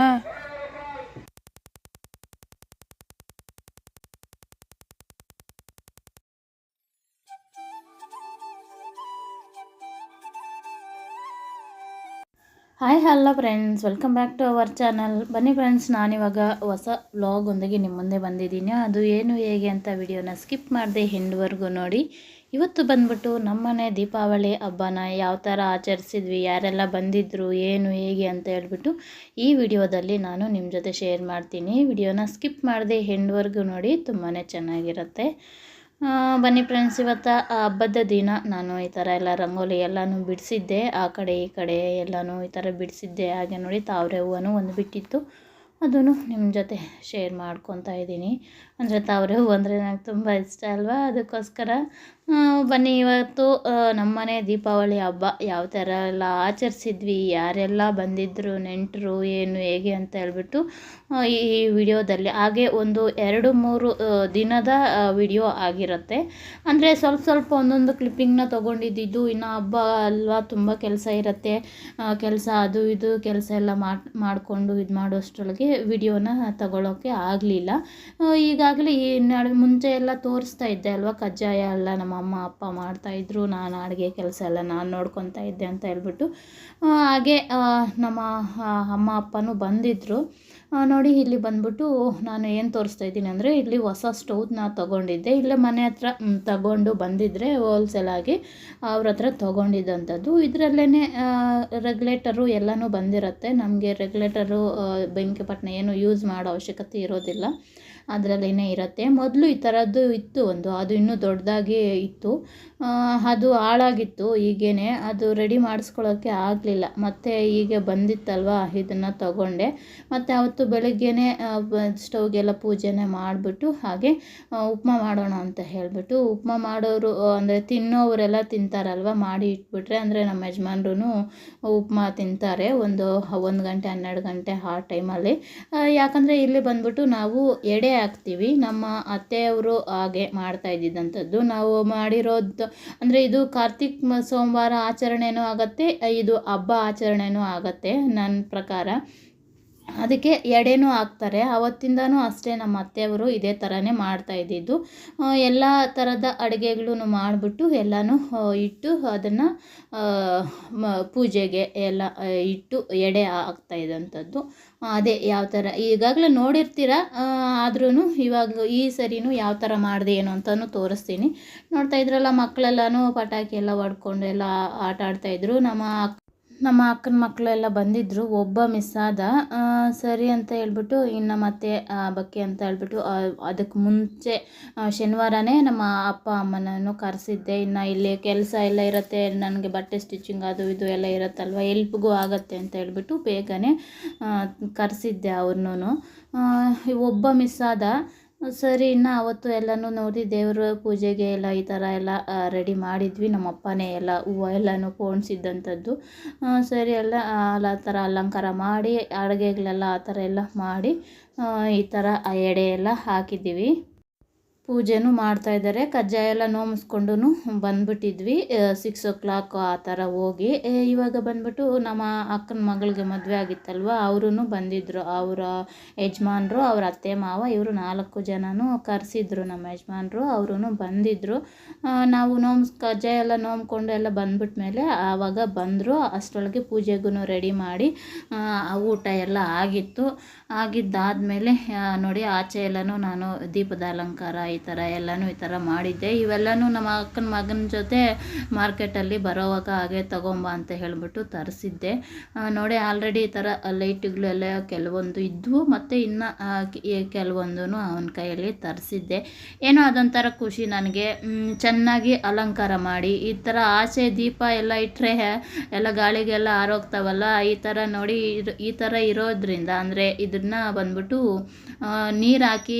ಹಾಂ. Hi, hello friends welcome back to our channel ಬನ್ನಿ friends ನಾನಿವಾಗ ಹೊಸ ವ್ಲಾಗ್ ಒಂದಿಗೆ ನಿಮ್ಮ ಮುಂದೆ ಬಂದಿದ್ದೀನಿ. ಅದು ಏನು, ಹೇಗೆ ಅಂತ ವಿಡಿಯೋನ ಸ್ಕಿಪ್ ಮಾಡಿದೆ ಹೆಂಡ್ವರೆಗೂ ನೋಡಿ. ಇವತ್ತು ಬಂದ್ಬಿಟ್ಟು ನಮ್ಮನೆ ದೀಪಾವಳಿ ಹಬ್ಬನ ಯಾವ ಥರ ಆಚರಿಸಿದ್ವಿ, ಯಾರೆಲ್ಲ ಬಂದಿದ್ದರು ಏನು, ಹೇಗೆ ಅಂತ ಹೇಳ್ಬಿಟ್ಟು ಈ ವಿಡಿಯೋದಲ್ಲಿ ನಾನು ನಿಮ್ಮ ಜೊತೆ ಶೇರ್ ಮಾಡ್ತೀನಿ. ವಿಡಿಯೋನ ಸ್ಕಿಪ್ ಮಾಡಿದೆ ಹೆಂಡ್ವರೆಗೂ ನೋಡಿ ತುಂಬಾ ಚೆನ್ನಾಗಿರುತ್ತೆ. ಬನ್ನಿ ಫ್ರೆಂಡ್ಸ್ ಇವತ್ತು ಆ ಹಬ್ಬದ ದಿನ ನಾನು ಈ ಥರ ಎಲ್ಲ ರಂಗೋಲಿ ಎಲ್ಲನೂ ಬಿಡಿಸಿದ್ದೆ. ಆ ಕಡೆ ಈ ಕಡೆ ಎಲ್ಲನೂ ಈ ಥರ ಬಿಡಿಸಿದ್ದೆ. ಹಾಗೆ ನೋಡಿ ತಾವರೆ ಹೂವನು ಒಂದು ಬಿಟ್ಟಿತ್ತು. ಅದನ್ನು ನಿಮ್ಮ ಜೊತೆ ಶೇರ್ ಮಾಡ್ಕೊತಾ ಇದ್ದೀನಿ. ಅಂದರೆ ತಾವರೆ ಹೂವು ಅಂದರೆ ನನಗೆ ತುಂಬ ಇಷ್ಟ ಅಲ್ವಾ? ಅದಕ್ಕೋಸ್ಕರ ಬನ್ನಿ ಇವತ್ತು ನಮ್ಮನೆ ದೀಪಾವಳಿ ಹಬ್ಬ ಯಾವ ಥರ ಎಲ್ಲ ಆಚರಿಸಿದ್ವಿ, ಯಾರೆಲ್ಲ ಬಂದಿದ್ದರು ನೆಂಟರು, ಏನು, ಹೇಗೆ ಅಂತ ಹೇಳ್ಬಿಟ್ಟು ಈ ವಿಡಿಯೋದಲ್ಲಿ ಹಾಗೆ ಒಂದು ಎರಡು ಮೂರು ದಿನದ ವಿಡಿಯೋ ಆಗಿರುತ್ತೆ. ಅಂದರೆ ಸ್ವಲ್ಪ ಸ್ವಲ್ಪ ಒಂದೊಂದು ಕ್ಲಿಪ್ಪಿಂಗ್ನ ತೊಗೊಂಡಿದ್ದು ಇನ್ನು ಹಬ್ಬ ಅಲ್ವಾ ತುಂಬ ಕೆಲಸ ಇರುತ್ತೆ. ಕೆಲಸ ಅದು ಇದು ಕೆಲಸ ಎಲ್ಲ ಮಾಡಿ, ಮಾಡಿಕೊಂಡು ಇದು ಮಾಡೋಷ್ಟರೊಳಗೆ ವಿಡಿಯೋನ ತಗೊಳ್ಳೋಕ್ಕೆ ಆಗಲಿಲ್ಲ. ಈಗಾಗಲೇ ಈ ನಡು ಮುಂಚೆ ಎಲ್ಲ ತೋರಿಸ್ತಾ ಇದ್ದೆ ಅಲ್ವಾ, ಕಜ್ಜಾಯ ಎಲ್ಲ ನಮ್ಮ ಅಮ್ಮ ಅಪ್ಪ ಮಾಡ್ತಾಯಿದ್ರು ನಾನು ಅಡುಗೆ ಕೆಲಸ ಎಲ್ಲ ನಾನು ನೋಡ್ಕೊತಾ ಇದ್ದೆ ಅಂತ ಹೇಳ್ಬಿಟ್ಟು. ಹಾಗೆ ನಮ್ಮ ಅಮ್ಮ ಅಪ್ಪನೂ ಬಂದಿದ್ದರು ನೋಡಿ, ಇಲ್ಲಿ ಬಂದ್ಬಿಟ್ಟು ನಾನು ಏನು ತೋರಿಸ್ತಾ ಇದ್ದೀನಿ ಅಂದರೆ ಇಲ್ಲಿ ಹೊಸ ಸ್ಟೌವ್ನ ತೊಗೊಂಡಿದ್ದೆ. ಇಲ್ಲೇ ಮನೆ ಹತ್ರ ತಗೊಂಡು ಬಂದಿದ್ದರೆ ಹೋಲ್ಸೇಲಾಗಿ ಅವ್ರ ಹತ್ರ ತೊಗೊಂಡಿದ್ದಂಥದ್ದು. ಇದರಲ್ಲೇ ರೆಗ್ಯುಲೇಟರು ಎಲ್ಲನೂ ಬಂದಿರುತ್ತೆ. ನಮಗೆ ರೆಗ್ಯುಲೇಟರು ಬೆಂಕಿ ಪಟ್ಟಣ ಏನು ಯೂಸ್ ಮಾಡೋ ಅವಶ್ಯಕತೆ ಇರೋದಿಲ್ಲ. ಅದರಲ್ಲೇ ಇರುತ್ತೆ. ಮೊದಲು ಈ ಥರದ್ದು ಇತ್ತು ಒಂದು, ಅದು ಇನ್ನೂ ದೊಡ್ಡದಾಗಿ ಇತ್ತು. ಅದು ಹಾಳಾಗಿತ್ತು ಹೀಗೇನೆ ಅದು ರೆಡಿ ಮಾಡಿಸ್ಕೊಳ್ಳೋಕ್ಕೆ ಆಗಲಿಲ್ಲ. ಮತ್ತು ಹೀಗೆ ಬಂದಿತ್ತಲ್ವ, ಇದನ್ನು ತಗೊಂಡೆ. ಮತ್ತು ಅವತ್ತು ಬೆಳಗ್ಗೆ ಸ್ಟವ್ಗೆಲ್ಲ ಪೂಜೆನೆ ಮಾಡಿಬಿಟ್ಟು ಹಾಗೆ ಉಪ್ಮಾ ಮಾಡೋಣ ಅಂತ ಹೇಳಿಬಿಟ್ಟು, ಉಪ್ಮಾ ಮಾಡೋರು ಅಂದರೆ ತಿನ್ನೋವರೆಲ್ಲ ತಿಂತಾರಲ್ವ, ಮಾಡಿ ಇಟ್ಬಿಟ್ರೆ, ಅಂದರೆ ನಮ್ಮ ಯಜಮಾನ್ರು ಉಪ್ಮಾ ತಿಂತಾರೆ, ಒಂದು ಒಂದು ಗಂಟೆ, ಹನ್ನೆರಡು ಗಂಟೆ ಆ ಟೈಮಲ್ಲಿ. ಯಾಕಂದರೆ ಇಲ್ಲಿ ಬಂದ್ಬಿಟ್ಟು ನಾವು ಎಡೆ ಹಾಕ್ತೀವಿ. ನಮ್ಮ ಅತ್ತೆಯವರು ಹಾಗೆ ಮಾಡ್ತಾ ಇದ್ದಿದ್ದಂಥದ್ದು. ನಾವು ಮಾಡಿರೋದು ಅಂದರೆ ಇದು ಕಾರ್ತಿಕ್ ಸೋಮವಾರ ಆಚರಣೆಯೂ ಆಗುತ್ತೆ ಇದು ಹಬ್ಬ ಆಚರಣೆಯೂ ಆಗುತ್ತೆ ನನ್ನ ಪ್ರಕಾರ. ಅದಕ್ಕೆ ಎಡೆನೂ ಹಾಕ್ತಾರೆ. ಅವತ್ತಿಂದನೂ ಅಷ್ಟೇ ನಮ್ಮ ಅತ್ತೆಯವರು ಇದೇ ಥರನೇ ಮಾಡ್ತಾ ಇದ್ದಿದ್ದು. ಎಲ್ಲ ಥರದ ಅಡುಗೆಗಳೂ ಮಾಡಿಬಿಟ್ಟು ಎಲ್ಲನೂ ಇಟ್ಟು ಅದನ್ನು ಪೂಜೆಗೆ ಎಲ್ಲ ಇಟ್ಟು ಎಡೆ ಹಾಕ್ತಾ ಇದ್ದಂಥದ್ದು. ಅದೇ ಯಾವ ಥರ ಈಗಾಗಲೇ ನೋಡಿರ್ತೀರ? ಆದ್ರೂ ಇವಾಗ ಈ ಸರಿನೂ ಯಾವ ಥರ ಮಾಡಿದೆ ಏನು ಅಂತಲೂ ತೋರಿಸ್ತೀನಿ. ನೋಡ್ತಾ ಇದ್ರಲ್ಲ ಮಕ್ಕಳೆಲ್ಲನೂ ಪಟಾಕಿ ಎಲ್ಲ ಹೊಡ್ಕೊಂಡು ಎಲ್ಲ ಆಟ ಆಡ್ತಾಯಿದ್ರು ನಮ್ಮ ನಮ್ಮ ಅಕ್ಕನ ಮಕ್ಕಳು ಎಲ್ಲ ಬಂದಿದ್ದರು ಒಬ್ಬ ಮಿಸ್ ಆದ. ಸರಿ ಅಂತ ಹೇಳ್ಬಿಟ್ಟು ಇನ್ನು ಮತ್ತೆ ಬಕ್ಕೆ ಅಂತ ಹೇಳ್ಬಿಟ್ಟು ಅದಕ್ಕೆ ಮುಂಚೆ ಶನಿವಾರನೇ ನಮ್ಮ ಅಪ್ಪ ಅಮ್ಮನನ್ನು ಕರೆಸಿದ್ದೆ. ಇನ್ನು ಇಲ್ಲಿ ಕೆಲಸ ಎಲ್ಲ ಇರುತ್ತೆ, ನನಗೆ ಬಟ್ಟೆ ಸ್ಟಿಚಿಂಗ್ ಅದು ಇದು ಎಲ್ಲ ಇರುತ್ತಲ್ವ ಎಲ್ಪ್ಗೂ ಆಗತ್ತೆ ಅಂತ ಹೇಳ್ಬಿಟ್ಟು ಬೇಗನೆ ಕರೆಸಿದ್ದೆ ಅವ್ರನ್ನೂ ಒಬ್ಬ ಮಿಸ್ ಆದ. ಸರಿ ಇನ್ನು ಅವತ್ತು ಎಲ್ಲನೂ ನೋಡಿ ದೇವರ ಪೂಜೆಗೆ ಎಲ್ಲ ಈ ಥರ ಎಲ್ಲ ರೆಡಿ ಮಾಡಿದ್ವಿ. ನಮ್ಮ ಅಪ್ಪನೇ ಎಲ್ಲ ಹೂವು ಎಲ್ಲನೂ ಪೋಣಿಸಿದ್ದಂಥದ್ದು. ಸರಿ ಎಲ್ಲ ಆ, ಥರ ಅಲಂಕಾರ ಮಾಡಿ ಅಡುಗೆಗಳೆಲ್ಲ ಆ ಥರ ಎಲ್ಲ ಮಾಡಿ ಈ ಥರ ಎಡೆ ಎಲ್ಲ ಹಾಕಿದ್ದೀವಿ. ಪೂಜೆನೂ ಮಾಡ್ತಾ ಇದ್ದಾರೆ. ಕಜ್ಜಾಯ ಎಲ್ಲ ನೋಮಿಸ್ಕೊಂಡು ಬಂದ್ಬಿಟ್ಟಿದ್ವಿ. ಸಿಕ್ಸ್ ಓ ಕ್ಲಾಕ್ ಆ ಥರ ಹೋಗಿ. ಇವಾಗ ಬಂದ್ಬಿಟ್ಟು ನಮ್ಮ ಅಕ್ಕನ ಮಗಳಿಗೆ ಮದುವೆ ಆಗಿತ್ತಲ್ವ? ಅವರೂ ಬಂದಿದ್ದರು ಅವರ ಯಜಮಾನ್ರು, ಅವ್ರ ಅತ್ತೆ ಮಾವ, ಇವರು ನಾಲ್ಕು ಜನನೂ ಕರೆಸಿದ್ರು ನಮ್ಮ ಯಜಮಾನ್ರು. ಅವರೂ ಬಂದಿದ್ದರು ನಾವು ನೋಮ್ಸ್, ಕಜ್ಜಾಯ ಎಲ್ಲ ನೋಮ್ಕೊಂಡು ಎಲ್ಲ ಬಂದ್ಬಿಟ್ಮೇಲೆ ಆವಾಗ ಬಂದರು. ಅಷ್ಟರೊಳಗೆ ಪೂಜೆಗೂ ರೆಡಿ ಮಾಡಿ ಊಟ ಎಲ್ಲ ಆಗಿತ್ತು. ಆಗಿದ್ದಾದಮೇಲೆ ನೋಡಿ ಆಚೆ ಎಲ್ಲನೂ ನಾನು ದೀಪದ ಅಲಂಕಾರ ಈ ಥರ ಎಲ್ಲನೂ ಈ ಥರ ಮಾಡಿದ್ದೆ. ಇವೆಲ್ಲನೂ ನಮ್ಮ ಅಕ್ಕನ ಮಗನ ಜೊತೆ ಮಾರ್ಕೆಟಲ್ಲಿ ಬರೋವಾಗ ಹಾಗೆ ತಗೊಂಬ ಅಂತ ಹೇಳಿಬಿಟ್ಟು ತರಿಸಿದ್ದೆ. ನೋಡಿ ಆಲ್ರೆಡಿ ಈ ಥರ ಲೈಟ್ಗಳೆಲ್ಲ ಕೆಲವೊಂದು ಇದ್ವು. ಮತ್ತು ಇನ್ನು ಕೆಲವೊಂದು ಅವನ ಕೈಯಲ್ಲಿ ತರಿಸಿದ್ದೆ. ಏನೋ ಅದೊಂಥರ ಖುಷಿ ನನಗೆ. ಚೆನ್ನಾಗಿ ಅಲಂಕಾರ ಮಾಡಿ, ಈ ಥರ ಆಚೆ ದೀಪ ಎಲ್ಲ ಇಟ್ಟರೆ ಎಲ್ಲ ಗಾಳಿಗೆಲ್ಲ ಆರೋಗ್ತಾವಲ್ಲ ಈ ಥರ ನೋಡಿ ಈ ಥರ ಇರೋದ್ರಿಂದ, ಅಂದರೆ ಇದನ್ನ ಬಂದ್ಬಿಟ್ಟು ನೀರು ಹಾಕಿ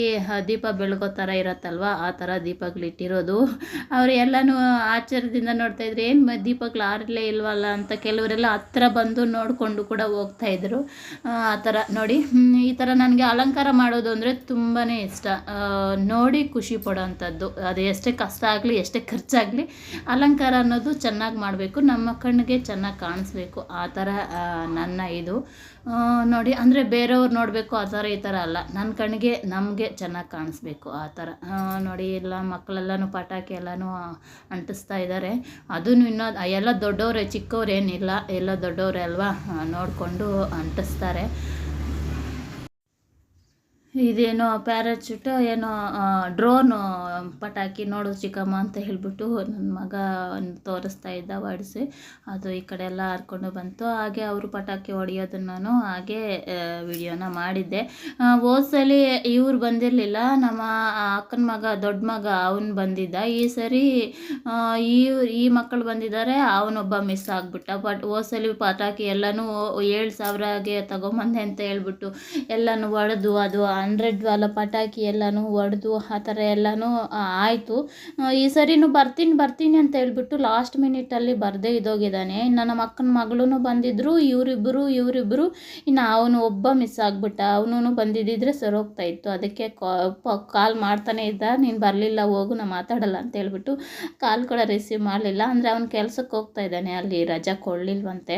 ದೀಪ ಬೆಳಗೋ ಥರ ಇರುತ್ತಲ್ಲ ಇರುತ್ತಲ್ವ? ಆ ಥರ ದೀಪಗಳಿಟ್ಟಿರೋದು ಅವರು ಎಲ್ಲನೂ ಆಶ್ಚರ್ಯದಿಂದ ನೋಡ್ತಾ ಇದ್ರು, ಏನು ದೀಪಗಳು ಆರಲೇ ಇಲ್ವಲ್ಲ? ಅಂತ ಕೆಲವರೆಲ್ಲ ಹತ್ರ ಬಂದು ನೋಡಿಕೊಂಡು ಕೂಡ ಹೋಗ್ತಾ ಇದ್ರು. ಆ ಥರ ನೋಡಿ. ಈ ಥರ ನನಗೆ ಅಲಂಕಾರ ಮಾಡೋದು ಅಂದರೆ ತುಂಬಾ ಇಷ್ಟ. ನೋಡಿ ಖುಷಿ ಪಡೋವಂಥದ್ದು ಅದು ಎಷ್ಟೇ ಕಷ್ಟ ಆಗಲಿ, ಎಷ್ಟೇ ಖರ್ಚಾಗಲಿ, ಅಲಂಕಾರ ಅನ್ನೋದು ಚೆನ್ನಾಗಿ ಮಾಡಬೇಕು. ನಮ್ಮ ಕಣ್ಣಿಗೆ ಚೆನ್ನಾಗಿ ಕಾಣಿಸ್ಬೇಕು. ಆ ಥರ ನನ್ನ ಇದು. ನೋಡಿ, ಅಂದರೆ ಬೇರೆಯವ್ರು ನೋಡಬೇಕು, ಆ ಥರ ಈ ಥರ ಅಲ್ಲ. ನನ್ನ ಕಣ್ಣಿಗೆ ನಮಗೆ ಚೆನ್ನಾಗಿ ಕಾಣಿಸ್ಬೇಕು, ಆ ಥರ. ನೋಡಿ, ಎಲ್ಲ ಮಕ್ಕಳೆಲ್ಲನೂ ಪಟಾಕಿ ಎಲ್ಲನೂ ಅಂಟಿಸ್ತಾ ಇದ್ದಾರೆ ಅದೂ ಇನ್ನೂ ಎಲ್ಲ ದೊಡ್ಡವರೇ, ಚಿಕ್ಕವ್ರೇನಿಲ್ಲ, ಎಲ್ಲ ದೊಡ್ಡವರೇ ಅಲ್ವಾ? ನೋಡಿಕೊಂಡು ಅಂಟಿಸ್ತಾರೆ. ಇದೇನೋ ಪ್ಯಾರಾಚೂಟ್ ಏನೋ ಡ್ರೋನು ಪಟಾಕಿ ನೋಡು ಚಿಕ್ಕಮ್ಮ ಅಂತ ಹೇಳ್ಬಿಟ್ಟು ನನ್ನ ಮಗ ತೋರಿಸ್ತಾ ಇದ್ದ ಹೊಡಿಸಿ ಅದು ಈ ಕಡೆ ಎಲ್ಲ ಹಾರ್ಕೊಂಡು ಬಂತು. ಹಾಗೆ ಅವರು ಪಟಾಕಿ ಹೊಡಿಯೋದನ್ನು ನಾನು ಹಾಗೆ ವಿಡಿಯೋನ ಮಾಡಿದ್ದೆ. ಓದ್ಸಲಿ ಇವ್ರು ಬಂದಿರಲಿಲ್ಲ. ನಮ್ಮ ಅಕ್ಕನ ಮಗ, ದೊಡ್ಡ ಮಗ ಅವನು ಬಂದಿದ್ದ. ಈ ಸರಿ ಇವ್ರು, ಈ ಈ ಮಕ್ಕಳು ಬಂದಿದ್ದಾರೆ, ಅವನೊಬ್ಬ ಮಿಸ್ ಆಗಿಬಿಟ್ಟ. ಬಟ್ ಓದ್ಸಲಿ ಪಟಾಕಿ ಎಲ್ಲನೂ ಏಳು ಸಾವಿರಗೆ ತಗೊಂಬಂದೆ ಅಂತ ಹೇಳ್ಬಿಟ್ಟು ಎಲ್ಲನೂ ಹೊಡೆದು ಅದು ಹಂಡ್ರೆಡ್ ಅಲ್ಲ ಪಟಾಕಿ ಎಲ್ಲನೂ ಹೊಡೆದು ಆ ಥರ ಎಲ್ಲನೂ ಆಯಿತು. ಈ ಸರಿನೂ ಬರ್ತೀನಿ ಬರ್ತೀನಿ ಅಂತ ಹೇಳ್ಬಿಟ್ಟು ಲಾಸ್ಟ್ ಮಿನಿಟಲ್ಲಿ ಬರದೇ ಇದ್ದೋಗಿದ್ದಾನೆ. ಇನ್ನು ನಮ್ಮ ಅಕ್ಕನ ಮಗಳೂ ಬಂದಿದ್ದರು ಇವರಿಬ್ಬರು ಇವರಿಬ್ಬರು ಇನ್ನು ಅವನು ಒಬ್ಬ ಮಿಸ್ ಆಗಿಬಿಟ್ಟ. ಅವನು ಬಂದಿದ್ದಿದ್ರೆ ಸರೋಗ್ತಾ ಇತ್ತು. ಅದಕ್ಕೆ ಕಾಲ್ ಮಾಡ್ತಾನೆ ಇದ್ದ. ನೀನು ಬರಲಿಲ್ಲ, ಹೋಗು, ನಾ ಮಾತಾಡಲ್ಲ ಅಂತ ಹೇಳ್ಬಿಟ್ಟು ಕಾಲ್ ಕೂಡ ರಿಸೀವ್ ಮಾಡಲಿಲ್ಲ. ಅಂದರೆ ಅವ್ನು ಕೆಲಸಕ್ಕೆ ಹೋಗ್ತಾ ಇದ್ದಾನೆ. ಅಲ್ಲಿ ರಜಾ ಕೊಡಲಿಲ್ವಂತೆ.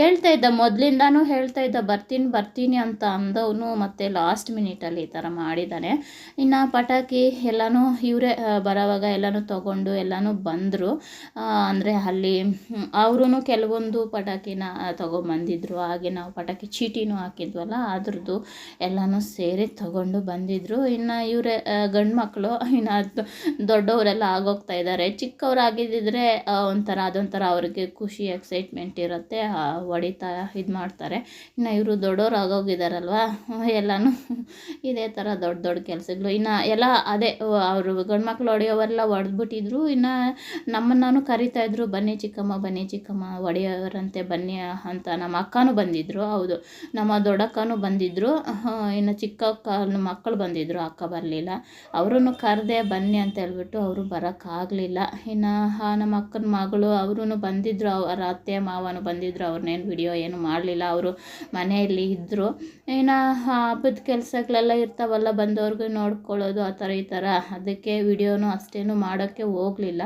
ಹೇಳ್ತಾ ಇದ್ದ, ಮೊದಲಿಂದಾನು ಹೇಳ್ತಾ ಇದ್ದ, ಬರ್ತೀನಿ ಬರ್ತೀನಿ ಅಂತ ಅಂದವನು ಮತ್ತು ಲಾಸ್ಟ್ ಮಿನಿಟಲ್ಲಿ ಈ ಥರ ಮಾಡಿದ್ದಾನೆ ಇನ್ನು ಪಟಾಕಿ ಎಲ್ಲನೂ ಇವರೇ ಬರೋವಾಗ ಎಲ್ಲನೂ ತೊಗೊಂಡು ಎಲ್ಲನೂ ಬಂದರು. ಅಂದರೆ ಅಲ್ಲಿ ಅವರು ಕೆಲವೊಂದು ಪಟಾಕಿನ ತೊಗೊಂಬಂದಿದ್ರು. ಹಾಗೆ ನಾವು ಪಟಾಕಿ ಚೀಟಿನೂ ಹಾಕಿದ್ವಲ್ಲ ಅದ್ರದ್ದು ಎಲ್ಲನೂ ಸೇರಿ ತಗೊಂಡು ಬಂದಿದ್ರು. ಇನ್ನು ಇವರೇ ಗಂಡು ಮಕ್ಕಳು ಇನ್ನು ಅದು ದೊಡ್ಡವರೆಲ್ಲ ಆಗೋಗ್ತಾ ಇದ್ದಾರೆ ಚಿಕ್ಕವರಾಗಿದ್ದಿದ್ರೆ ಒಂಥರ ಅದೊಂಥರ ಅವ್ರಿಗೆ ಖುಷಿ ಎಕ್ಸೈಟ್ಮೆಂಟ್ ಇರುತ್ತೆ ಹೊಡಿತಾ ಇದು ಮಾಡ್ತಾರೆ ಇನ್ನು ಇವರು ದೊಡ್ಡವ್ರು ಆಗೋಗಿದ್ದಾರಲ್ವ ಎಲ್ಲನೂ ಇದೇ ಥರ ದೊಡ್ಡ ದೊಡ್ಡ ಕೆಲಸಗಳು. ಇನ್ನು ಎಲ್ಲ ಅದೇ ಅವರು ಗಂಡು ಮಕ್ಳು ಹೊಡೆಯೋವರೆಲ್ಲ ಹೊಡೆದ್ಬಿಟ್ಟಿದ್ರು. ಇನ್ನು ನಮ್ಮನ್ನು ಕರಿತಾ ಇದ್ರು, ಬನ್ನಿ ಚಿಕ್ಕಮ್ಮ ಬನ್ನಿ ಚಿಕ್ಕಮ್ಮ, ಹೊಡೆಯೋರಂತೆ ಬನ್ನಿ ಅಂತ ನಮ್ಮ ಅಕ್ಕನೂ ಬಂದಿದ್ದರು ಹೌದು, ನಮ್ಮ ದೊಡ್ಡಕ್ಕನೂ ಬಂದಿದ್ದರು ಇನ್ನು ಚಿಕ್ಕಕ್ಕ ಮಕ್ಕಳು ಬಂದಿದ್ದರು ಅಕ್ಕ ಬರಲಿಲ್ಲ. ಅವರೂ ಕರೆದೆ ಬನ್ನಿ ಅಂತ ಹೇಳ್ಬಿಟ್ಟು ಅವರು ಬರೋಕ್ಕಾಗಲಿಲ್ಲ ಇನ್ನು ನಮ್ಮ ಅಕ್ಕನ ಮಗಳು ಅವರೂ ಬಂದಿದ್ದರು ಅವರ ಅತ್ತೆ, ಮಾವನು ಬಂದಿದ್ದರು ಅವ್ರನ್ನೇನು ವಿಡಿಯೋ ಏನು ಮಾಡಲಿಲ್ಲ. ಅವರು ಮನೆಯಲ್ಲಿ ಇದ್ದರು ಇನ್ನು ಹಬ್ಬದ ಕೆಲಸಗಳೆಲ್ಲ ಇರ್ತಾವಲ್ಲ, ಬಂದವ್ರಿಗೆ ನೋಡ್ಕೊಳ್ಳೋದು ಆ ಥರ ಈ ಥರ. ಅದಕ್ಕೆ ವಿಡಿಯೋನು ಅಷ್ಟೇನು ಮಾಡೋಕ್ಕೆ ಹೋಗಲಿಲ್ಲ.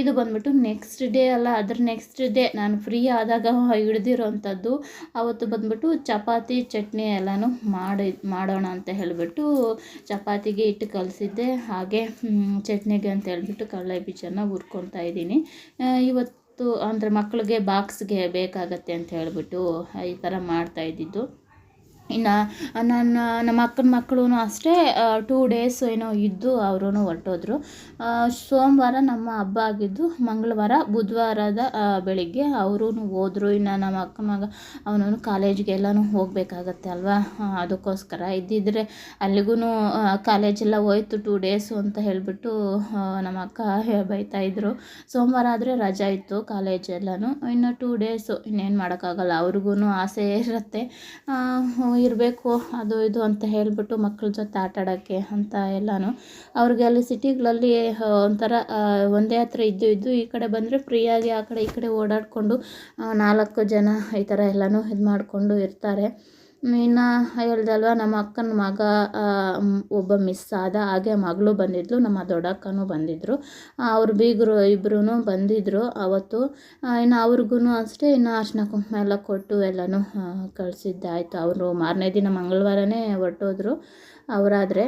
ಇದು ಬಂದ್ಬಿಟ್ಟು ನೆಕ್ಸ್ಟ್ ಡೇ ಅಲ್ಲ, ಅದ್ರ ನೆಕ್ಸ್ಟ್ ಡೇ ನಾನು ಫ್ರೀ ಆದಾಗ ಹಿಡಿದಿರೋವಂಥದ್ದು ಅವತ್ತು ಬಂದ್ಬಿಟ್ಟು ಚಪಾತಿ, ಚಟ್ನಿ ಎಲ್ಲನೂ ಮಾಡಿ, ಮಾಡೋಣ ಅಂತ ಹೇಳಿಬಿಟ್ಟು ಚಪಾತಿಗೆ ಇಟ್ಟು ಕಲಿಸಿದ್ದೆ. ಹಾಗೆ ಚಟ್ನಿಗೆ ಅಂತ ಹೇಳ್ಬಿಟ್ಟು ಕಡಲೆ ಬೀಜನ ಹುರ್ಕೊತಾ ಇದ್ದೀನಿ. ಇವತ್ತು ಅಂದರೆ ಮಕ್ಕಳಿಗೆ ಬಾಕ್ಸ್ಗೆ ಬೇಕಾಗತ್ತೆ ಅಂತ ಹೇಳಿಬಿಟ್ಟು ಈ ಥರ ಮಾಡ್ತಾ ಇದ್ದಿದ್ದು. ಇನ್ನು ನನ್ನ, ನಮ್ಮ ಅಕ್ಕನ ಮಕ್ಕಳು ಅಷ್ಟೇ ಟೂ ಡೇಸ್ ಏನೋ ಇದ್ದು ಅವರು ಹೊರಟೋದ್ರು. ಸೋಮವಾರ ನಮ್ಮ ಹಬ್ಬ ಆಗಿದ್ದು, ಮಂಗಳವಾರ, ಬುಧವಾರದ ಬೆಳಿಗ್ಗೆ ಅವರು ಹೋದ್ರು. ಇನ್ನು ನಮ್ಮ ಅಕ್ಕನ ಮಗ ಅವನೂ ಕಾಲೇಜ್ಗೆ ಎಲ್ಲನೂ ಹೋಗಬೇಕಾಗತ್ತೆ ಅಲ್ವಾ? ಅದಕ್ಕೋಸ್ಕರ ಇದ್ದಿದ್ದರೆ ಅಲ್ಲಿಗೂ ಕಾಲೇಜೆಲ್ಲ ಹೋಯ್ತು ಟೂ ಡೇಸು ಅಂತ ಹೇಳಿಬಿಟ್ಟು ನಮ್ಮ ಅಕ್ಕ ಬೈತಾಯಿದ್ರು ಸೋಮವಾರ ಆದರೆ ರಜಾ ಇತ್ತು ಕಾಲೇಜೆಲ್ಲನೂ ಇನ್ನು ಟೂ ಡೇಸು ಇನ್ನೇನು ಮಾಡೋಕ್ಕಾಗಲ್ಲ. ಅವ್ರಿಗೂ ಆಸೆ ಇರುತ್ತೆ. ಇರಬೇಕು, ಅದು ಇದು ಅಂತ ಹೇಳಿಬಿಟ್ಟು ಮಕ್ಕಳ ಜೊತೆ ಆಟ ಆಡೋಕ್ಕೆ ಅಂತ ಎಲ್ಲನೂ. ಅವ್ರಿಗೆ ಅಲ್ಲಿ ಸಿಟಿಗಳಲ್ಲಿ ಒಂಥರ ಒಂದೇ ಹತ್ರ ಇದ್ದು ಇದ್ದು ಈ ಕಡೆ ಬಂದರೆ ಫ್ರೀಯಾಗಿ ಆ ಕಡೆ ಈ ಕಡೆ ಓಡಾಡಿಕೊಂಡು ನಾಲ್ಕು ಜನ ಈ ಥರ ಎಲ್ಲನೂ ಇದು ಮಾಡಿಕೊಂಡು ಇರ್ತಾರೆ. ಇನ್ನು ಹೇಳ್ದಲ್ವ, ನಮ್ಮ ಅಕ್ಕನ ಮಗ ಒಬ್ಬ ಮಿಸ್ ಆದ, ಹಾಗೆ ಮಗಳು ಬಂದಿದ್ಲು, ನಮ್ಮ ದೊಡ್ಡಕ್ಕನೂ ಬಂದಿದ್ದರು ಅವ್ರ ಬೀಗರು ಇಬ್ಬರೂ ಬಂದಿದ್ದರು ಅವತ್ತು. ಇನ್ನು ಅವ್ರಿಗೂ ಅಷ್ಟೇ, ಇನ್ನು ಅರ್ಶಿನ ಕುಂಕುಮ ಎಲ್ಲ ಕೊಟ್ಟು ಎಲ್ಲನೂ ಕಳಿಸಿದ್ದಾಯ್ತು. ಅವರು ಮಾರನೇ ದಿನ ಮಂಗಳವಾರನೇ ಹೊರಟೋದ್ರು ಅವರಾದರೆ.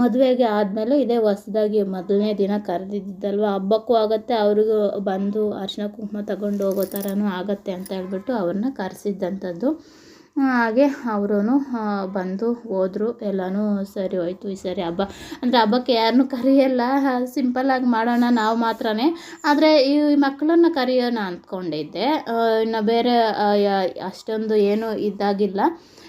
ಮದುವೆಗೆ ಆದಮೇಲೆ ಇದೇ ಹೊಸದಾಗಿ ಮೊದಲನೇ ದಿನ ಕರೆದಿದ್ದಲ್ವ? ಹಬ್ಬಕ್ಕೂ ಆಗುತ್ತೆ, ಅವ್ರಿಗೂ ಬಂದು ಅರ್ಶಿನ ಕುಂಕುಮ ತಗೊಂಡು ಹೋಗೋ ಥರನೂ ಆಗತ್ತೆ ಅಂತ ಹೇಳ್ಬಿಟ್ಟು ಅವ್ರನ್ನ ಕರೆಸಿದ್ದಂಥದ್ದು. ಹಾಗೆ ಅವರೂ ಬಂದು ಹೋದರು. ಎಲ್ಲನೂ ಸರಿ ಹೋಯ್ತು ಈ ಸರಿ ಹಬ್ಬ. ಅಂದರೆ ಹಬ್ಬಕ್ಕೆ ಯಾರನ್ನೂ ಕರೆಯಲ್ಲ. ಸಿಂಪಲ್ಲಾಗಿ ಮಾಡೋಣ ನಾವು ಮಾತ್ರನೇ. ಆದರೆ ಈ ಮಕ್ಕಳನ್ನು ಕರೆಯೋಣ ಅಂದ್ಕೊಂಡಿದ್ದೆ. ಇನ್ನು ಬೇರೆ ಅಷ್ಟೊಂದು ಏನೂ ಇದಾಗಿಲ್ಲ.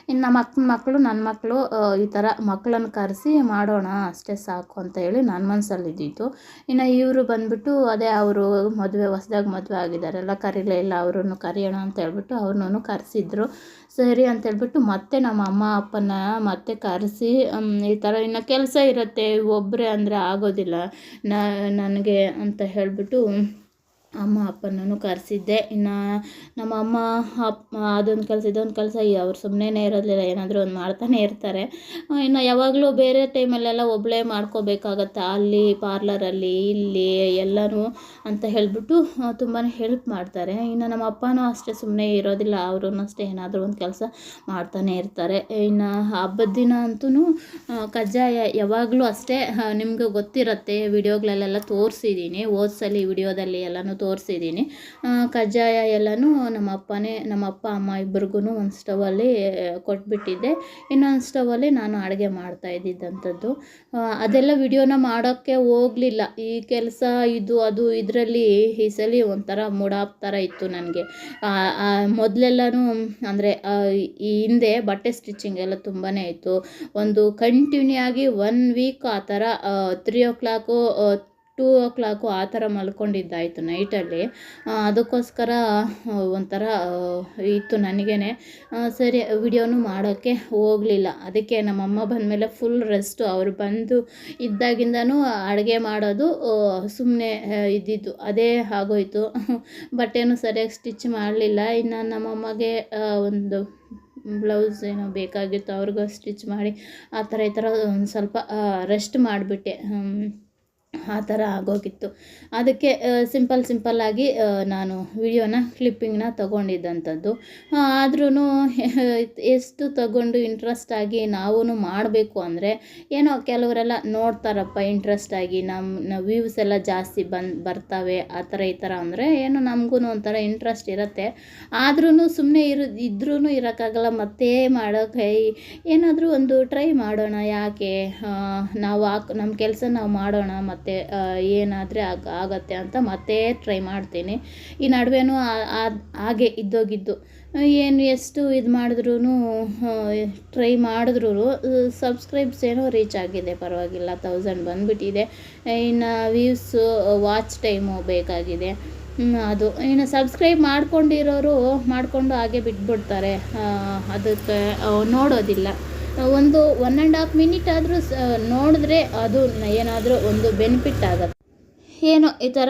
ಇನ್ನು ನಮ್ಮ ಅಕ್ಕನ ಮಕ್ಕಳು, ನನ್ನ ಮಕ್ಕಳು ಈ ಥರ ಮಕ್ಕಳನ್ನು ಕರೆಸಿ ಮಾಡೋಣ, ಅಷ್ಟೇ ಸಾಕು ಅಂತ ಹೇಳಿ ನನ್ನ ಮನಸ್ಸಲ್ಲಿ ಇದ್ದಿತ್ತು ಇನ್ನು ಇವರು ಬಂದುಬಿಟ್ಟು ಅದೇ ಅವರು ಮದುವೆ, ಹೊಸದಾಗಿ ಮದುವೆ ಆಗಿದ್ದಾರಲ್ಲ, ಕರೀಲೇ ಇಲ್ಲ, ಅವ್ರನ್ನು ಕರೆಯೋಣ ಅಂತ ಹೇಳ್ಬಿಟ್ಟು ಅವ್ರನ್ನೂ ಕರೆಸಿದ್ರು. ಸರಿ ಅಂತ ಹೇಳ್ಬಿಟ್ಟು ಮತ್ತೆ ನಮ್ಮ ಅಮ್ಮ ಅಪ್ಪನ ಮತ್ತೆ ಕರೆಸಿ ಈ ಥರ ಇನ್ನು ಕೆಲಸ ಇರುತ್ತೆ, ಒಬ್ಬರೇ ಅಂದರೆ ಆಗೋದಿಲ್ಲ ನನಗೆ ಅಂತ ಹೇಳಿಬಿಟ್ಟು ಅಮ್ಮ ಅಪ್ಪನೂ ಕರೆಸಿದ್ದೆ. ಇನ್ನು ನಮ್ಮ ಅಮ್ಮ ಅಪ್ಪ ಅದೊಂದು ಕೆಲಸ, ಇದೊಂದು ಕೆಲಸ ಅವ್ರು ಸುಮ್ಮನೆ ಇರೋದಿಲ್ಲ ಏನಾದರೂ ಒಂದು ಮಾಡ್ತಾನೆ ಇರ್ತಾರೆ. ಇನ್ನು ಯಾವಾಗಲೂ ಬೇರೆ ಟೈಮಲ್ಲೆಲ್ಲ ಒಬ್ಬಳೇ ಮಾಡ್ಕೋಬೇಕಾಗತ್ತೆ. ಅಲ್ಲಿ, ಪಾರ್ಲರಲ್ಲಿ, ಇಲ್ಲಿ, ಎಲ್ಲನೂ ಅಂತ ಹೇಳಿಬಿಟ್ಟು ತುಂಬಾ ಹೆಲ್ಪ್ ಮಾಡ್ತಾರೆ. ಇನ್ನು ನಮ್ಮ ಅಪ್ಪನೂ ಅಷ್ಟೇ ಸುಮ್ಮನೆ ಇರೋದಿಲ್ಲ ಅವರು ಅಷ್ಟೇ ಏನಾದರೂ ಒಂದು ಕೆಲಸ ಮಾಡ್ತಾನೆ ಇರ್ತಾರೆ. ಇನ್ನು ಹಬ್ಬದ ದಿನ ಅಂತೂ ಕಜ್ಜಾಯ ಯಾವಾಗಲೂ ಅಷ್ಟೇ ನಿಮಗೆ ಗೊತ್ತಿರುತ್ತೆ, ವಿಡಿಯೋಗಳಲ್ಲೆಲ್ಲ ತೋರಿಸಿದ್ದೀನಿ ಓದ್ಸಲಿ ವಿಡಿಯೋದಲ್ಲಿ ಎಲ್ಲನೂ ತೋರಿಸಿದ್ದೀನಿ. ಕಜ್ಜಾಯ ಎಲ್ಲನೂ ನಮ್ಮ ಅಪ್ಪನೇ ನಮ್ಮ ಅಪ್ಪ ಅಮ್ಮ ಇಬ್ರಿಗೂ ಒಂದು ಸ್ಟವಲ್ಲಿ ಕೊಟ್ಬಿಟ್ಟಿದ್ದೆ. ಇನ್ನೊಂದು ಸ್ಟವಲ್ಲಿ ನಾನು ಅಡುಗೆ ಮಾಡ್ತಾ ಇದ್ದಿದ್ದಂಥದ್ದು. ಅದೆಲ್ಲ ವಿಡಿಯೋನ ಮಾಡೋಕ್ಕೆ ಹೋಗಲಿಲ್ಲ. ಈ ಕೆಲಸ, ಇದು, ಅದು ಇದರಲ್ಲಿ ಈ ಸಲ ಒಂಥರ ಮೂಡಾಪ್ ಥರ ಇತ್ತು ನನಗೆ. ಮೊದಲೆಲ್ಲನೂ ಅಂದರೆ ಈ ಹಿಂದೆ ಬಟ್ಟೆ ಸ್ಟಿಚಿಂಗ್ ಎಲ್ಲ ತುಂಬಾ ಇತ್ತು. ಒಂದು ಕಂಟಿನ್ಯೂ ಆಗಿ ಒನ್ ವೀಕ್ ಆ ಥರ three o'clock two o'clock ಆ ಥರ ಮಲ್ಕೊಂಡಿದ್ದಾಯಿತು ನೈಟಲ್ಲಿ. ಅದಕ್ಕೋಸ್ಕರ ಒಂಥರ ಇತ್ತು ನನಗೇ ಸರಿ, ವಿಡಿಯೋನು ಮಾಡೋಕ್ಕೆ ಹೋಗಲಿಲ್ಲ. ಅದಕ್ಕೆ ನಮ್ಮಮ್ಮ ಬಂದಮೇಲೆ ಫುಲ್ ರೆಸ್ಟು. ಅವರು ಬಂದು ಇದ್ದಾಗಿಂದನೂ ಅಡುಗೆ ಮಾಡೋದು ಸುಮ್ಮನೆ ಇದ್ದಿದ್ದು. ಅದೇ ಆಗೋಯ್ತು. ಬಟ್ಟೆನೂ ಸರಿಯಾಗಿ ಸ್ಟಿಚ್ ಮಾಡಲಿಲ್ಲ. ಇನ್ನು ನಮ್ಮಮ್ಮಗೆ ಒಂದು ಬ್ಲೌಸ್ ಏನೋ ಬೇಕಾಗಿತ್ತು, ಅವ್ರಿಗೂ ಸ್ಟಿಚ್ ಮಾಡಿ ಆ ಥರ ಈ ಥರ ಒಂದು ಸ್ವಲ್ಪ ರೆಸ್ಟ್ ಮಾಡಿಬಿಟ್ಟೆ. ಆ ಥರ ಆಗೋಗಿತ್ತು. ಅದಕ್ಕೆ ಸಿಂಪಲ್ ಸಿಂಪಲ್ಲಾಗಿ ನಾನು ವಿಡಿಯೋನ ಕ್ಲಿಪ್ಪಿಂಗ್ನ ತೊಗೊಂಡಿದ್ದಂಥದ್ದು. ಆದ್ರೂ ಎಷ್ಟು ತಗೊಂಡು ಇಂಟ್ರೆಸ್ಟಾಗಿ ನಾವೂ ಮಾಡಬೇಕು ಅಂದರೆ, ಏನೋ ಕೆಲವರೆಲ್ಲ ನೋಡ್ತಾರಪ್ಪ ಇಂಟ್ರೆಸ್ಟಾಗಿ ನಮ್ಮ ವ್ಯೂಸ್ ಎಲ್ಲ ಜಾಸ್ತಿ ಬಂದು, ಬರ್ತವೆ, ಆ ಥರ ಈ ಥರ ಅಂದರೆ, ಏನೋ ನಮಗೂ ಒಂಥರ ಇಂಟ್ರೆಸ್ಟ್ ಇರುತ್ತೆ. ಆದ್ರೂ ಸುಮ್ಮನೆ ಇರು ಇದ್ರೂ ಇರೋಕ್ಕಾಗಲ್ಲ, ಮತ್ತೆ ಮಾಡೋಕ್ಕೆ ಏನಾದರೂ ಒಂದು ಟ್ರೈ ಮಾಡೋಣ, ಯಾಕೆ? ನಾವು ಹಾಕ್ ನಮ್ಮ ಕೆಲಸ ನಾವು ಮಾಡೋಣ ಮತ್ತು ಏನಾದರೆ ಆಗ, ಆಗತ್ತೆ ಅಂತ ಮತ್ತೆ ಟ್ರೈ ಮಾಡ್ತೀನಿ. ಈ ನಡುವೆನೂ ಹಾಗೆ ಇದ್ದೋಗಿದ್ದು. ಏನು ಎಷ್ಟು ಇದು ಮಾಡಿದ್ರೂ ಟ್ರೈ ಮಾಡಿದ್ರೂ ಸಬ್ಸ್ಕ್ರೈಬ್ಸ್ ಏನೋ ರೀಚ್ ಆಗಿದೆ. ಪರವಾಗಿಲ್ಲ ತೌಸಂಡ್ ಬಂದುಬಿಟ್ಟಿದೆ. ಇನ್ನು ವ್ಯೂಸು ವಾಚ್ ಟೈಮು ಬೇಕಾಗಿದೆ. ಅದು. ಇನ್ನು ಸಬ್ಸ್ಕ್ರೈಬ್ ಮಾಡ್ಕೊಂಡಿರೋರು, ಮಾಡಿಕೊಂಡು ಹಾಗೆ ಬಿಟ್ಬಿಡ್ತಾರೆ. ಅದಕ್ಕೆ ನೋಡೋದಿಲ್ಲ. ಒಂದು ಒನ್ ಆ್ಯಂಡ್ ಹಾಫ್ ಮಿನಿಟ್ ಆದರೂ ನೋಡಿದ್ರೆ ಅದು ಏನಾದರೂ ಒಂದು ಬೆನಿಫಿಟ್ ಆಗುತ್ತೆ. ಏನೋ ಈ ಥರ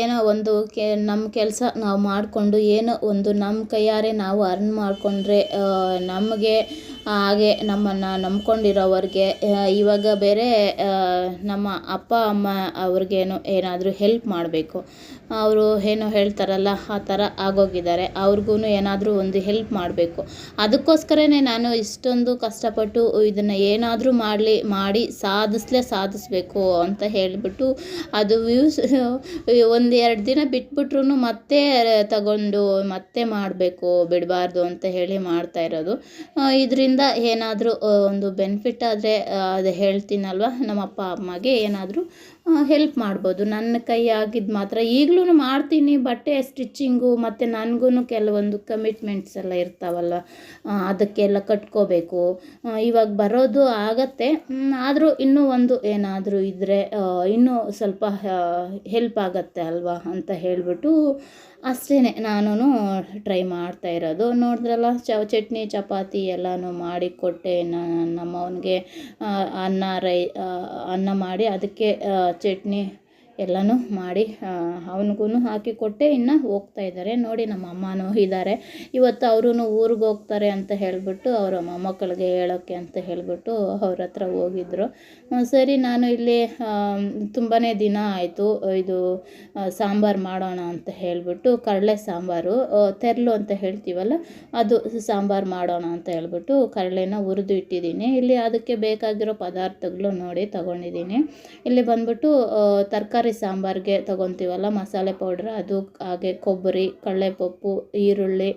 ಏನೋ ಒಂದು ಕೆ ನಮ್ಮ ಕೆಲಸ ನಾವು ಮಾಡಿಕೊಂಡು ಏನೋ ಒಂದು ನಮ್ಮ ಕೈಯಾರೆ ನಾವು ಅರ್ನ್ ಮಾಡಿಕೊಂಡ್ರೆ ನಮಗೆ ಹಾಗೆ ನಮ್ಮನ್ನು ನಂಬ್ಕೊಂಡಿರೋವ್ರಿಗೆ ಇವಾಗ ಬೇರೆ ನಮ್ಮ ಅಪ್ಪ, ಅಮ್ಮ ಅವ್ರಿಗೇನು ಏನಾದರೂ ಹೆಲ್ಪ್ ಮಾಡಬೇಕು. ಅವರು ಏನೋ ಹೇಳ್ತಾರಲ್ಲ, ಆ ಥರ ಆಗೋಗಿದ್ದಾರೆ. ಅವ್ರಿಗೂ ಏನಾದರೂ ಒಂದು ಹೆಲ್ಪ್ ಮಾಡಬೇಕು. ಅದಕ್ಕೋಸ್ಕರನೇ ನಾನು ಇಷ್ಟೊಂದು ಕಷ್ಟಪಟ್ಟು ಇದನ್ನು ಏನಾದರೂ ಮಾಡಲಿ, ಮಾಡಿ ಸಾಧಿಸ್ಲೇ ಸಾಧಿಸ್ಬೇಕು ಅಂತ ಹೇಳಿಬಿಟ್ಟು, ಅದು ವ್ಯೂಸ್ ಒಂದು ಎರಡು ದಿನ ಬಿಟ್ಬಿಟ್ರು ಮತ್ತೆ ತಗೊಂಡು ಮತ್ತೆ ಮಾಡಬೇಕು, ಬಿಡಬಾರ್ದು ಅಂತ ಹೇಳಿ ಮಾಡ್ತಾ ಇರೋದು. ಇದರಿಂದ ಏನಾದರೂ ಒಂದು ಬೆನಿಫಿಟ್ ಆದರೆ ಅದು ಹೇಳ್ತೀನಲ್ವ? ನಮ್ಮ ಅಪ್ಪ ಅಮ್ಮಗೆ ಏನಾದರೂ ಹೆಲ್ಪ್ ಮಾಡ್ಬೋದು. ನನ್ನ ಕೈ ಆಗಿದ್ದು ಮಾತ್ರ. ಈಗಲೂ ಮಾಡ್ತೀನಿ, ಬಟ್ಟೆ ಸ್ಟಿಚ್ಚಿಂಗು ಮತ್ತು ನನಗೂ ಕೆಲವೊಂದು ಕಮಿಟ್ಮೆಂಟ್ಸ್ ಎಲ್ಲ ಇರ್ತಾವಲ್ಲ ಅದಕ್ಕೆಲ್ಲ ಕಟ್ಕೋಬೇಕು. ಇವಾಗ ಬರೋದು ಆಗತ್ತೆ. ಆದರೂ ಇನ್ನೂ ಒಂದು ಏನಾದರೂ ಇದ್ದರೆ ಇನ್ನೂ ಸ್ವಲ್ಪ ಹೆಲ್ಪ್ ಆಗತ್ತೆ ಅಲ್ವಾ ಅಂತ ಹೇಳಿಬಿಟ್ಟು ಅಷ್ಟೇ ನಾನು ಟ್ರೈ ಮಾಡ್ತಾ ಇರೋದು. ನೋಡಿದ್ರಲ್ಲ, ಚ, ಚಟ್ನಿ, ಚಪಾತಿ ಎಲ್ಲನೂ ಮಾಡಿ ಕೊಟ್ಟೆ ನಮ್ಮವನಿಗೆ ಅನ್ನ ರೈ ಅನ್ನ ಮಾಡಿ ಅದಕ್ಕೆ ಚಟ್ನಿ ಎಲ್ಲನೂ ಮಾಡಿ ಅವನಿಗೂ ಹಾಕಿ ಕೊಟ್ಟೆ, ಇನ್ನು ಹೋಗ್ತಾ ಇದ್ದಾರೆ ನೋಡಿ ನಮ್ಮ ಅಮ್ಮನೂ ಇದ್ದಾರೆ ಇವತ್ತು ಅವರೂ ಊರಿಗೆ ಹೋಗ್ತಾರೆ ಅಂತ ಹೇಳಿಬಿಟ್ಟು ಅವರ ಮೊಮ್ಮಕ್ಕಳಿಗೆ ಹೇಳೋಕ್ಕೆ ಅಂತ ಹೇಳಿಬಿಟ್ಟು ಅವ್ರ ಹತ್ರ ಹೋಗಿದ್ದರು ಸರಿ, ನಾನು ಇಲ್ಲಿ ತುಂಬಾ ದಿನ ಆಯಿತು, ಇದು ಸಾಂಬಾರು ಮಾಡೋಣ ಅಂತ ಹೇಳಿಬಿಟ್ಟು, ಕಡಲೆ ಸಾಂಬಾರು ತೆರಲು ಅಂತ ಹೇಳ್ತೀವಲ್ಲ, ಅದು ಸಾಂಬಾರು ಮಾಡೋಣ ಅಂತ ಹೇಳ್ಬಿಟ್ಟು ಕಡಲೆನ ಹುರಿದು ಇಟ್ಟಿದ್ದೀನಿ. ಇಲ್ಲಿ ಅದಕ್ಕೆ ಬೇಕಾಗಿರೋ ಪದಾರ್ಥಗಳು ನೋಡಿ ತಗೊಂಡಿದ್ದೀನಿ. ಇಲ್ಲಿ ಬಂದ್ಬಿಟ್ಟು ತರಕಾರಿ ತರಕಾರಿ ಸಾಂಬಾರಿಗೆ ತೊಗೊತೀವಲ್ಲ, ಮಸಾಲೆ ಪೌಡ್ರ್ ಅದು ಹಾಗೆ ಕೊಬ್ಬರಿ, ಕಡಲೆಪಪ್ಪು, ಈರುಳ್ಳಿ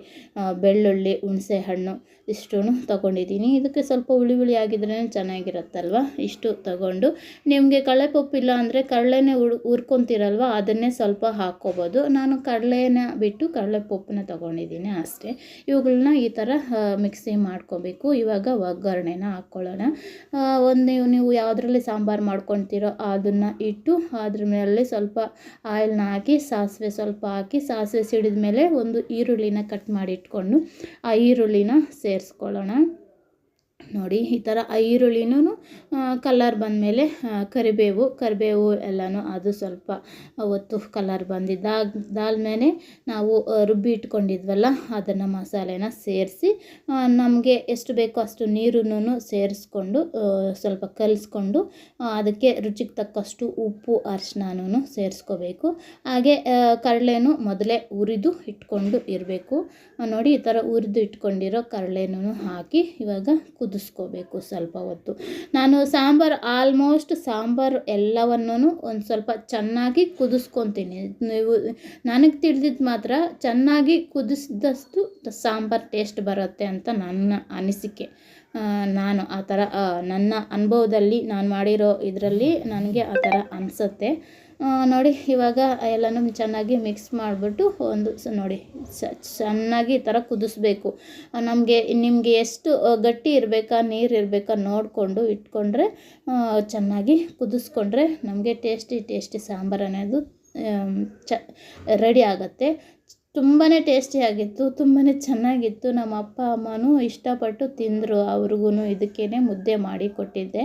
ಬೆಳ್ಳುಳ್ಳಿ ಹುಣಸೆ ಹಣ್ಣು ಇಷ್ಟೂ ತೊಗೊಂಡಿದ್ದೀನಿ. ಇದಕ್ಕೆ ಸ್ವಲ್ಪ ಹುಳಿ ಹುಳಿ ಆಗಿದ್ರೇ ಚೆನ್ನಾಗಿರುತ್ತಲ್ವ? ಇಷ್ಟು ತಗೊಂಡು ನಿಮಗೆ ಕಡಲೆಪಪ್ಪು ಇಲ್ಲ ಅಂದರೆ ಕಡಲೆನೇ ಹುರ್ಕೊತೀರಲ್ವ? ಅದನ್ನೇ ಸ್ವಲ್ಪ ಹಾಕ್ಕೋಬೋದು. ನಾನು ಕಡಲೆನ ಬಿಟ್ಟು ಕಡಲೆಪಪ್ಪನ್ನ ತೊಗೊಂಡಿದ್ದೀನಿ ಅಷ್ಟೇ. ಇವುಗಳನ್ನ ಈ ಥರ ಮಿಕ್ಸಿ ಮಾಡ್ಕೋಬೇಕು. ಇವಾಗ ಒಗ್ಗರಣೆನ ಹಾಕ್ಕೊಳ್ಳೋಣ. ಒಂದು ನೀವು ಯಾವುದ್ರಲ್ಲಿ ಸಾಂಬಾರು ಮಾಡ್ಕೊತೀರೋ ಅದನ್ನು ಇಟ್ಟು, ಅದ್ರ ಮೇಲೆ ಸ್ವಲ್ಪ ಆಯಿಲ್ನ ಹಾಕಿ, ಸಾಸಿವೆ ಸ್ವಲ್ಪ ಹಾಕಿ, ಸಾಸಿವೆ ಸಿಡಿದ ಮೇಲೆ ಒಂದು ಈರುಳ್ಳಿನ ಕಟ್ ಮಾಡಿ ಇಟ್ಕೊಂಡು ಆ ಈರುಳ್ಳಿನ ಸೇರಿಸ್ಕೊಳ್ಳೋಣ. ನೋಡಿ, ಈ ಥರ ಈರುಳ್ಳಿನೂ ಕಲರ್ ಬಂದಮೇಲೆ ಕರಿಬೇವು ಕರಿಬೇವು ಎಲ್ಲನೂ ಅದು ಸ್ವಲ್ಪ ಹೊತ್ತು ಕಲರ್ ಬಂದಿದ್ದಾದ್ಮೇಲೆ ನಾವು ರುಬ್ಬಿ ಇಟ್ಕೊಂಡಿದ್ವಲ್ಲ, ಅದನ್ನು ಮಸಾಲೆನ ಸೇರಿಸಿ ನಮಗೆ ಎಷ್ಟು ಬೇಕೋ ಅಷ್ಟು ನೀರನ್ನು ಸೇರಿಸ್ಕೊಂಡು ಸ್ವಲ್ಪ ಕಲಿಸ್ಕೊಂಡು ಅದಕ್ಕೆ ರುಚಿಗೆ ತಕ್ಕಷ್ಟು ಉಪ್ಪು ಅರಿಶಿನೂ ಸೇರಿಸ್ಕೋಬೇಕು. ಹಾಗೆ ಕಡಲೆನೂ ಮೊದಲೇ ಉರಿದು ಇಟ್ಕೊಂಡು ಇರಬೇಕು. ನೋಡಿ, ಈ ಥರ ಉರಿದು ಇಟ್ಕೊಂಡಿರೋ ಕಡಲೆನೂ ಹಾಕಿ ಇವಾಗ ಕುದಿಸ್ಕೋಬೇಕು ಸ್ವಲ್ಪ ಹೊತ್ತು. ನಾನು ಸಾಂಬಾರು ಆಲ್ಮೋಸ್ಟ್ ಸಾಂಬಾರು ಎಲ್ಲವನ್ನೂ ಒಂದು ಸ್ವಲ್ಪ ಚೆನ್ನಾಗಿ ಕುದಿಸ್ಕೊತೀನಿ. ನೀವು, ನನಗೆ ತಿಳಿದಿದ್ದು ಮಾತ್ರ ಚೆನ್ನಾಗಿ ಕುದಿಸಿದಷ್ಟು ಸಾಂಬಾರು ಟೇಸ್ಟ್ ಬರುತ್ತೆ ಅಂತ ನನ್ನ ಅನಿಸಿಕೆ. ನಾನು ಆ ಥರ ನನ್ನ ಅನುಭವದಲ್ಲಿ ನಾನು ಮಾಡಿರೋ ಇದರಲ್ಲಿ ನನಗೆ ಆ ಥರ ಅನಿಸುತ್ತೆ. ನೋಡಿ, ಇವಾಗ ಎಲ್ಲನೂ ಚೆನ್ನಾಗಿ ಮಿಕ್ಸ್ ಮಾಡಿಬಿಟ್ಟು ಒಂದು ನೋಡಿ ಚೆನ್ನಾಗಿ ಈ ಥರ ಕುದಿಸ್ಬೇಕು. ನಮಗೆ, ನಿಮಗೆ ಎಷ್ಟು ಗಟ್ಟಿ ಇರಬೇಕಾ, ನೀರು ಇರಬೇಕಾ ನೋಡಿಕೊಂಡು ಇಟ್ಕೊಂಡ್ರೆ ಚೆನ್ನಾಗಿ ಕುದಿಸ್ಕೊಂಡ್ರೆ ನಮಗೆ ಟೇಸ್ಟಿ ಟೇಸ್ಟಿ ಸಾಂಬಾರು ಅನ್ನೋದು ಚ ರೆಡಿ ಆಗುತ್ತೆ. ತುಂಬಾ ಟೇಸ್ಟಿಯಾಗಿತ್ತು ತುಂಬಾ ಚೆನ್ನಾಗಿತ್ತು. ನಮ್ಮ ಅಪ್ಪ ಅಮ್ಮನೂ ಇಷ್ಟಪಟ್ಟು ತಿಂದರು. ಅವ್ರಿಗೂ ಇದಕ್ಕೇ ಮುದ್ದೆ ಮಾಡಿ ಕೊಟ್ಟಿದ್ದೆ.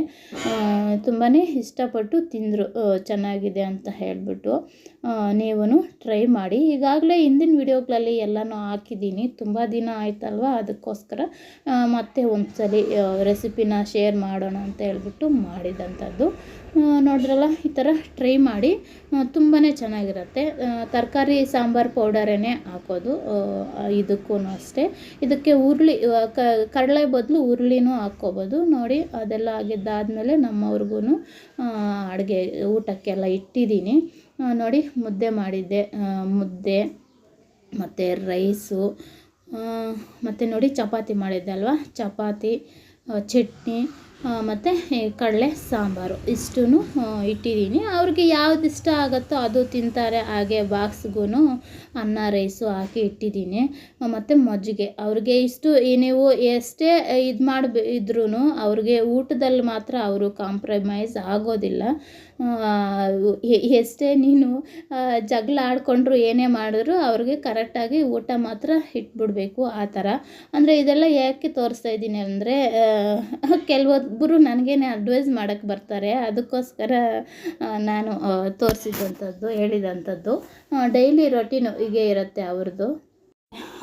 ತುಂಬಾ ಇಷ್ಟಪಟ್ಟು ತಿಂದರು. ಚೆನ್ನಾಗಿದೆ ಅಂತ ಹೇಳಿಬಿಟ್ಟು ನೀವು ಟ್ರೈ ಮಾಡಿ. ಈಗಾಗಲೇ ಹಿಂದಿನ ವಿಡಿಯೋಗಳಲ್ಲಿ ಎಲ್ಲನೂ ಹಾಕಿದ್ದೀನಿ. ತುಂಬ ದಿನ ಆಯ್ತಲ್ವ? ಅದಕ್ಕೋಸ್ಕರ ಮತ್ತೆ ಮತ್ತೆ ಒಂದ್ಸಲಿ ರೆಸಿಪಿನ ಶೇರ್ ಮಾಡೋಣ ಅಂತ ಹೇಳ್ಬಿಟ್ಟು ಮಾಡಿದಂಥದ್ದು. ನೋಡಿದ್ರಲ್ಲ, ಈ ಥರ ಟ್ರೈ ಮಾಡಿ ತುಂಬಾ ಚೆನ್ನಾಗಿರುತ್ತೆ. ತರಕಾರಿ, ಸಾಂಬಾರು ಪೌಡರೇ ಹಾಕೋದು ಇದಕ್ಕೂ ಅಷ್ಟೇ. ಇದಕ್ಕೆ ಕ, ಕಡಲೆ ಬದಲು ಉರುಳಿನೂ ಹಾಕ್ಕೋಬೋದು. ನೋಡಿ, ಅದೆಲ್ಲ ಆಗಿದ್ದಾದಮೇಲೆ ನಮ್ಮವ್ರಿಗೂ ಅಡುಗೆ, ಊಟಕ್ಕೆಲ್ಲ ಇಟ್ಟಿದ್ದೀನಿ. ನೋಡಿ, ಮುದ್ದೆ ಮಾಡಿದ್ದೆ. ಮುದ್ದೆ, ಮತ್ತು ರೈಸು ಮತ್ತು ನೋಡಿ, ಚಪಾತಿ ಮಾಡಿದ್ದೆ ಅಲ್ವಾ? ಚಪಾತಿ ಚಟ್ನಿ ಮತ್ತು ಕಡಲೆ ಸಾಂಬಾರು ಇಷ್ಟೂ ಇಟ್ಟಿದ್ದೀನಿ. ಅವ್ರಿಗೆ ಯಾವ್ದು ಇಷ್ಟ ಆಗುತ್ತೋ ಅದು ತಿಂತಾರೆ. ಹಾಗೆ ಬಾಕ್ಸ್ಗೂ ಅನ್ನ, ರೈಸು ಹಾಕಿ ಇಟ್ಟಿದ್ದೀನಿ. ಮತ್ತು ಮಜ್ಜಿಗೆ. ಅವ್ರಿಗೆ ಇಷ್ಟು ನೀವು ಎಷ್ಟೇ ಇದು ಮಾಡಿ ಇದ್ರೂ ಅವ್ರಿಗೆ ಊಟದಲ್ಲಿ ಮಾತ್ರ ಅವರು ಕಾಂಪ್ರಮೈಸ್ ಆಗೋದಿಲ್ಲ. ಎಷ್ಟೇ ನೀನು ಜಗಳ ಆಡಿಕೊಂಡ್ರು ಏನೇ ಮಾಡಿದ್ರು ಅವ್ರಿಗೆ ಕರೆಕ್ಟಾಗಿ ಊಟ ಮಾತ್ರ ಇಟ್ಬಿಡ್ಬೇಕು ಆ ಥರ ಅಂದರೆ ಇದೆಲ್ಲ ಯಾಕೆ ತೋರಿಸ್ತಾ ಇದ್ದೀನಿ ಅಂದರೆ ಕೆಲವೊಬ್ಬರು ನನಗೇನೆ ಅಡ್ವೈಸ್ ಮಾಡೋಕ್ಕೆ ಬರ್ತಾರೆ. ಅದಕ್ಕೋಸ್ಕರ ನಾನು ತೋರಿಸಿದಂಥದ್ದು, ಹೇಳಿದಂಥದ್ದು. ಡೈಲಿ ರೊಟೀನು ಹೀಗೆ ಇರುತ್ತೆ ಅವ್ರದ್ದು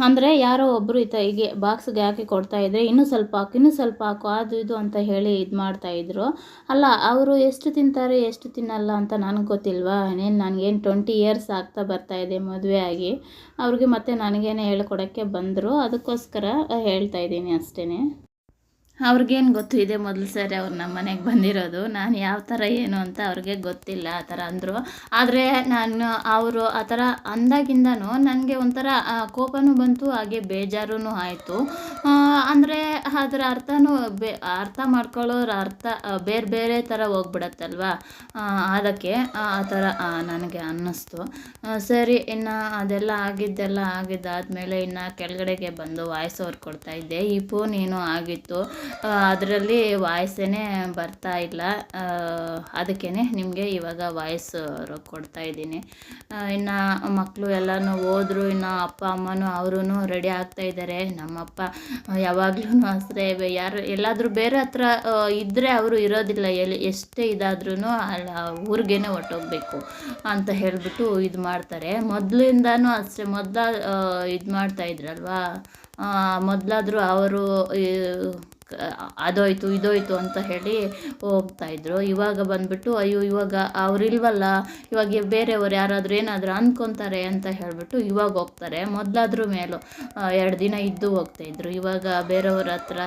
ಅಂದರೆ ಯಾರೋ ಒಬ್ಬರು ಈ ಹೀಗೆ ಬಾಕ್ಸ್ಗೆ ಹಾಕಿ ಕೊಡ್ತಾ ಇದ್ದರೆ ಇನ್ನೂ ಸ್ವಲ್ಪ ಹಾಕು, ಇನ್ನೂ ಸ್ವಲ್ಪ ಹಾಕು, ಅದು ಇದು ಅಂತ ಹೇಳಿ ಇದು ಮಾಡ್ತಾಯಿದ್ರು ಅಲ್ಲ, ಅವರು ಎಷ್ಟು ತಿಂತಾರೆ, ಎಷ್ಟು ತಿನ್ನಲ್ಲ ಅಂತ ನನಗೆ ಗೊತ್ತಿಲ್ವಾ? ಏನು ನನಗೇನು ಟ್ವೆಂಟಿ ಇಯರ್ಸ್ ಆಗ್ತಾ ಬರ್ತಾ ಇದೆ ಮದುವೆ ಆಗಿ. ಅವ್ರಿಗೆ ಮತ್ತೆ ನನಗೇನೆ ಹೇಳ್ಕೊಡೋಕ್ಕೆ ಬಂದರು. ಅದಕ್ಕೋಸ್ಕರ ಹೇಳ್ತಾ ಇದ್ದೀನಿ ಅಷ್ಟೇ ಅವ್ರಿಗೇನು ಗೊತ್ತು? ಇದೆ ಮೊದಲು ಸರಿ ಅವ್ರು ನಮ್ಮ ಮನೆಗೆ ಬಂದಿರೋದು. ನಾನು ಯಾವ ಥರ ಏನು ಅಂತ ಅವ್ರಿಗೆ ಗೊತ್ತಿಲ್ಲ ಆ ಥರ ಅಂದರು. ಆದರೆ ನಾನು ಅವರು ಆ ಥರ ಅಂದಾಗಿಂದನೂ ನನಗೆ ಒಂಥರ ಕೋಪನೂ ಬಂತು, ಹಾಗೆ ಬೇಜಾರೂ ಆಯಿತು. ಅಂದರೆ ಅದರ ಅರ್ಥನೂ ಬೇ, ಅರ್ಥ ಮಾಡ್ಕೊಳ್ಳೋರ ಅರ್ಥ ಬೇರೆ ಬೇರೆ ಥರ ಹೋಗ್ಬಿಡತ್ತಲ್ವಾ? ಅದಕ್ಕೆ, ಆ ಥರ ನನಗೆ ಅನ್ನಿಸ್ತು. ಸರಿ, ಇನ್ನು ಅದೆಲ್ಲ ಆಗಿದ್ದೆಲ್ಲ ಆಗಿದ್ದಾದಮೇಲೆ ಇನ್ನು ಕೆಳಗಡೆಗೆ ಬಂದು ವಾಯ್ಸ್ ಓವರ್ ಕೊಡ್ತಾ ಇದ್ದೆ. ಈ ಫೋನ್ ಏನೋ ಆಗಿತ್ತು. ಅದರಲ್ಲಿ ವಾಯ್ಸೇ ಬರ್ತಾ ಇಲ್ಲ. ಅದಕ್ಕೇ ನಿಮಗೆ ಇವಾಗ ವಾಯ್ಸ್ ಕೊಡ್ತಾ ಇದ್ದೀನಿ. ಇನ್ನು ಮಕ್ಕಳು ಎಲ್ಲನೂ ಹೋದ್ರು, ಇನ್ನು ಅಪ್ಪ ಅಮ್ಮನೂ ಅವರೂ ರೆಡಿ ಆಗ್ತಾ ಇದ್ದಾರೆ ನಮ್ಮಪ್ಪ ಯಾವಾಗ್ಲೂ ಅಷ್ಟೇ. ಯಾರು, ಎಲ್ಲಾದರೂ ಬೇರೆ ಹತ್ರ ಇದ್ದರೆ ಅವರು ಇರೋದಿಲ್ಲ. ಎಲ್ಲಿ, ಎಷ್ಟೇ ಇದಾದ್ರೂ ಅಲ್ಲ, ಊರಿಗೇನೆ ಹೊಟ್ಟೋಗ್ಬೇಕು ಅಂತ ಹೇಳಿಬಿಟ್ಟು ಇದು ಮಾಡ್ತಾರೆ. ಮೊದಲಿಂದನೂ ಅಷ್ಟೇ. ಮೊದಲ ಇದು ಮಾಡ್ತಾ ಇದ್ರಲ್ವಾ? ಮೊದಲಾದರೂ ಅವರು ಅದೋಯ್ತು ಇದೋಯ್ತು ಅಂತ ಹೇಳಿ ಹೋಗ್ತಾಯಿದ್ರು ಇವಾಗ ಬಂದ್ಬಿಟ್ಟು ಅಯ್ಯೋ ಇವಾಗ ಅವರಿಲ್ವಲ್ಲ ಇವಾಗ ಬೇರೆಯವ್ರು ಯಾರಾದರೂ ಏನಾದರೂ ಅಂದ್ಕೊತಾರೆ ಅಂತ ಹೇಳಿಬಿಟ್ಟು ಇವಾಗ ಹೋಗ್ತಾರೆ ಮೊದಲಾದ್ರೂ ಮೇಲೂ ಎರಡು ದಿನ ಇದ್ದು ಹೋಗ್ತಾಯಿದ್ರು ಇವಾಗ ಬೇರೆಯವ್ರ ಹತ್ರ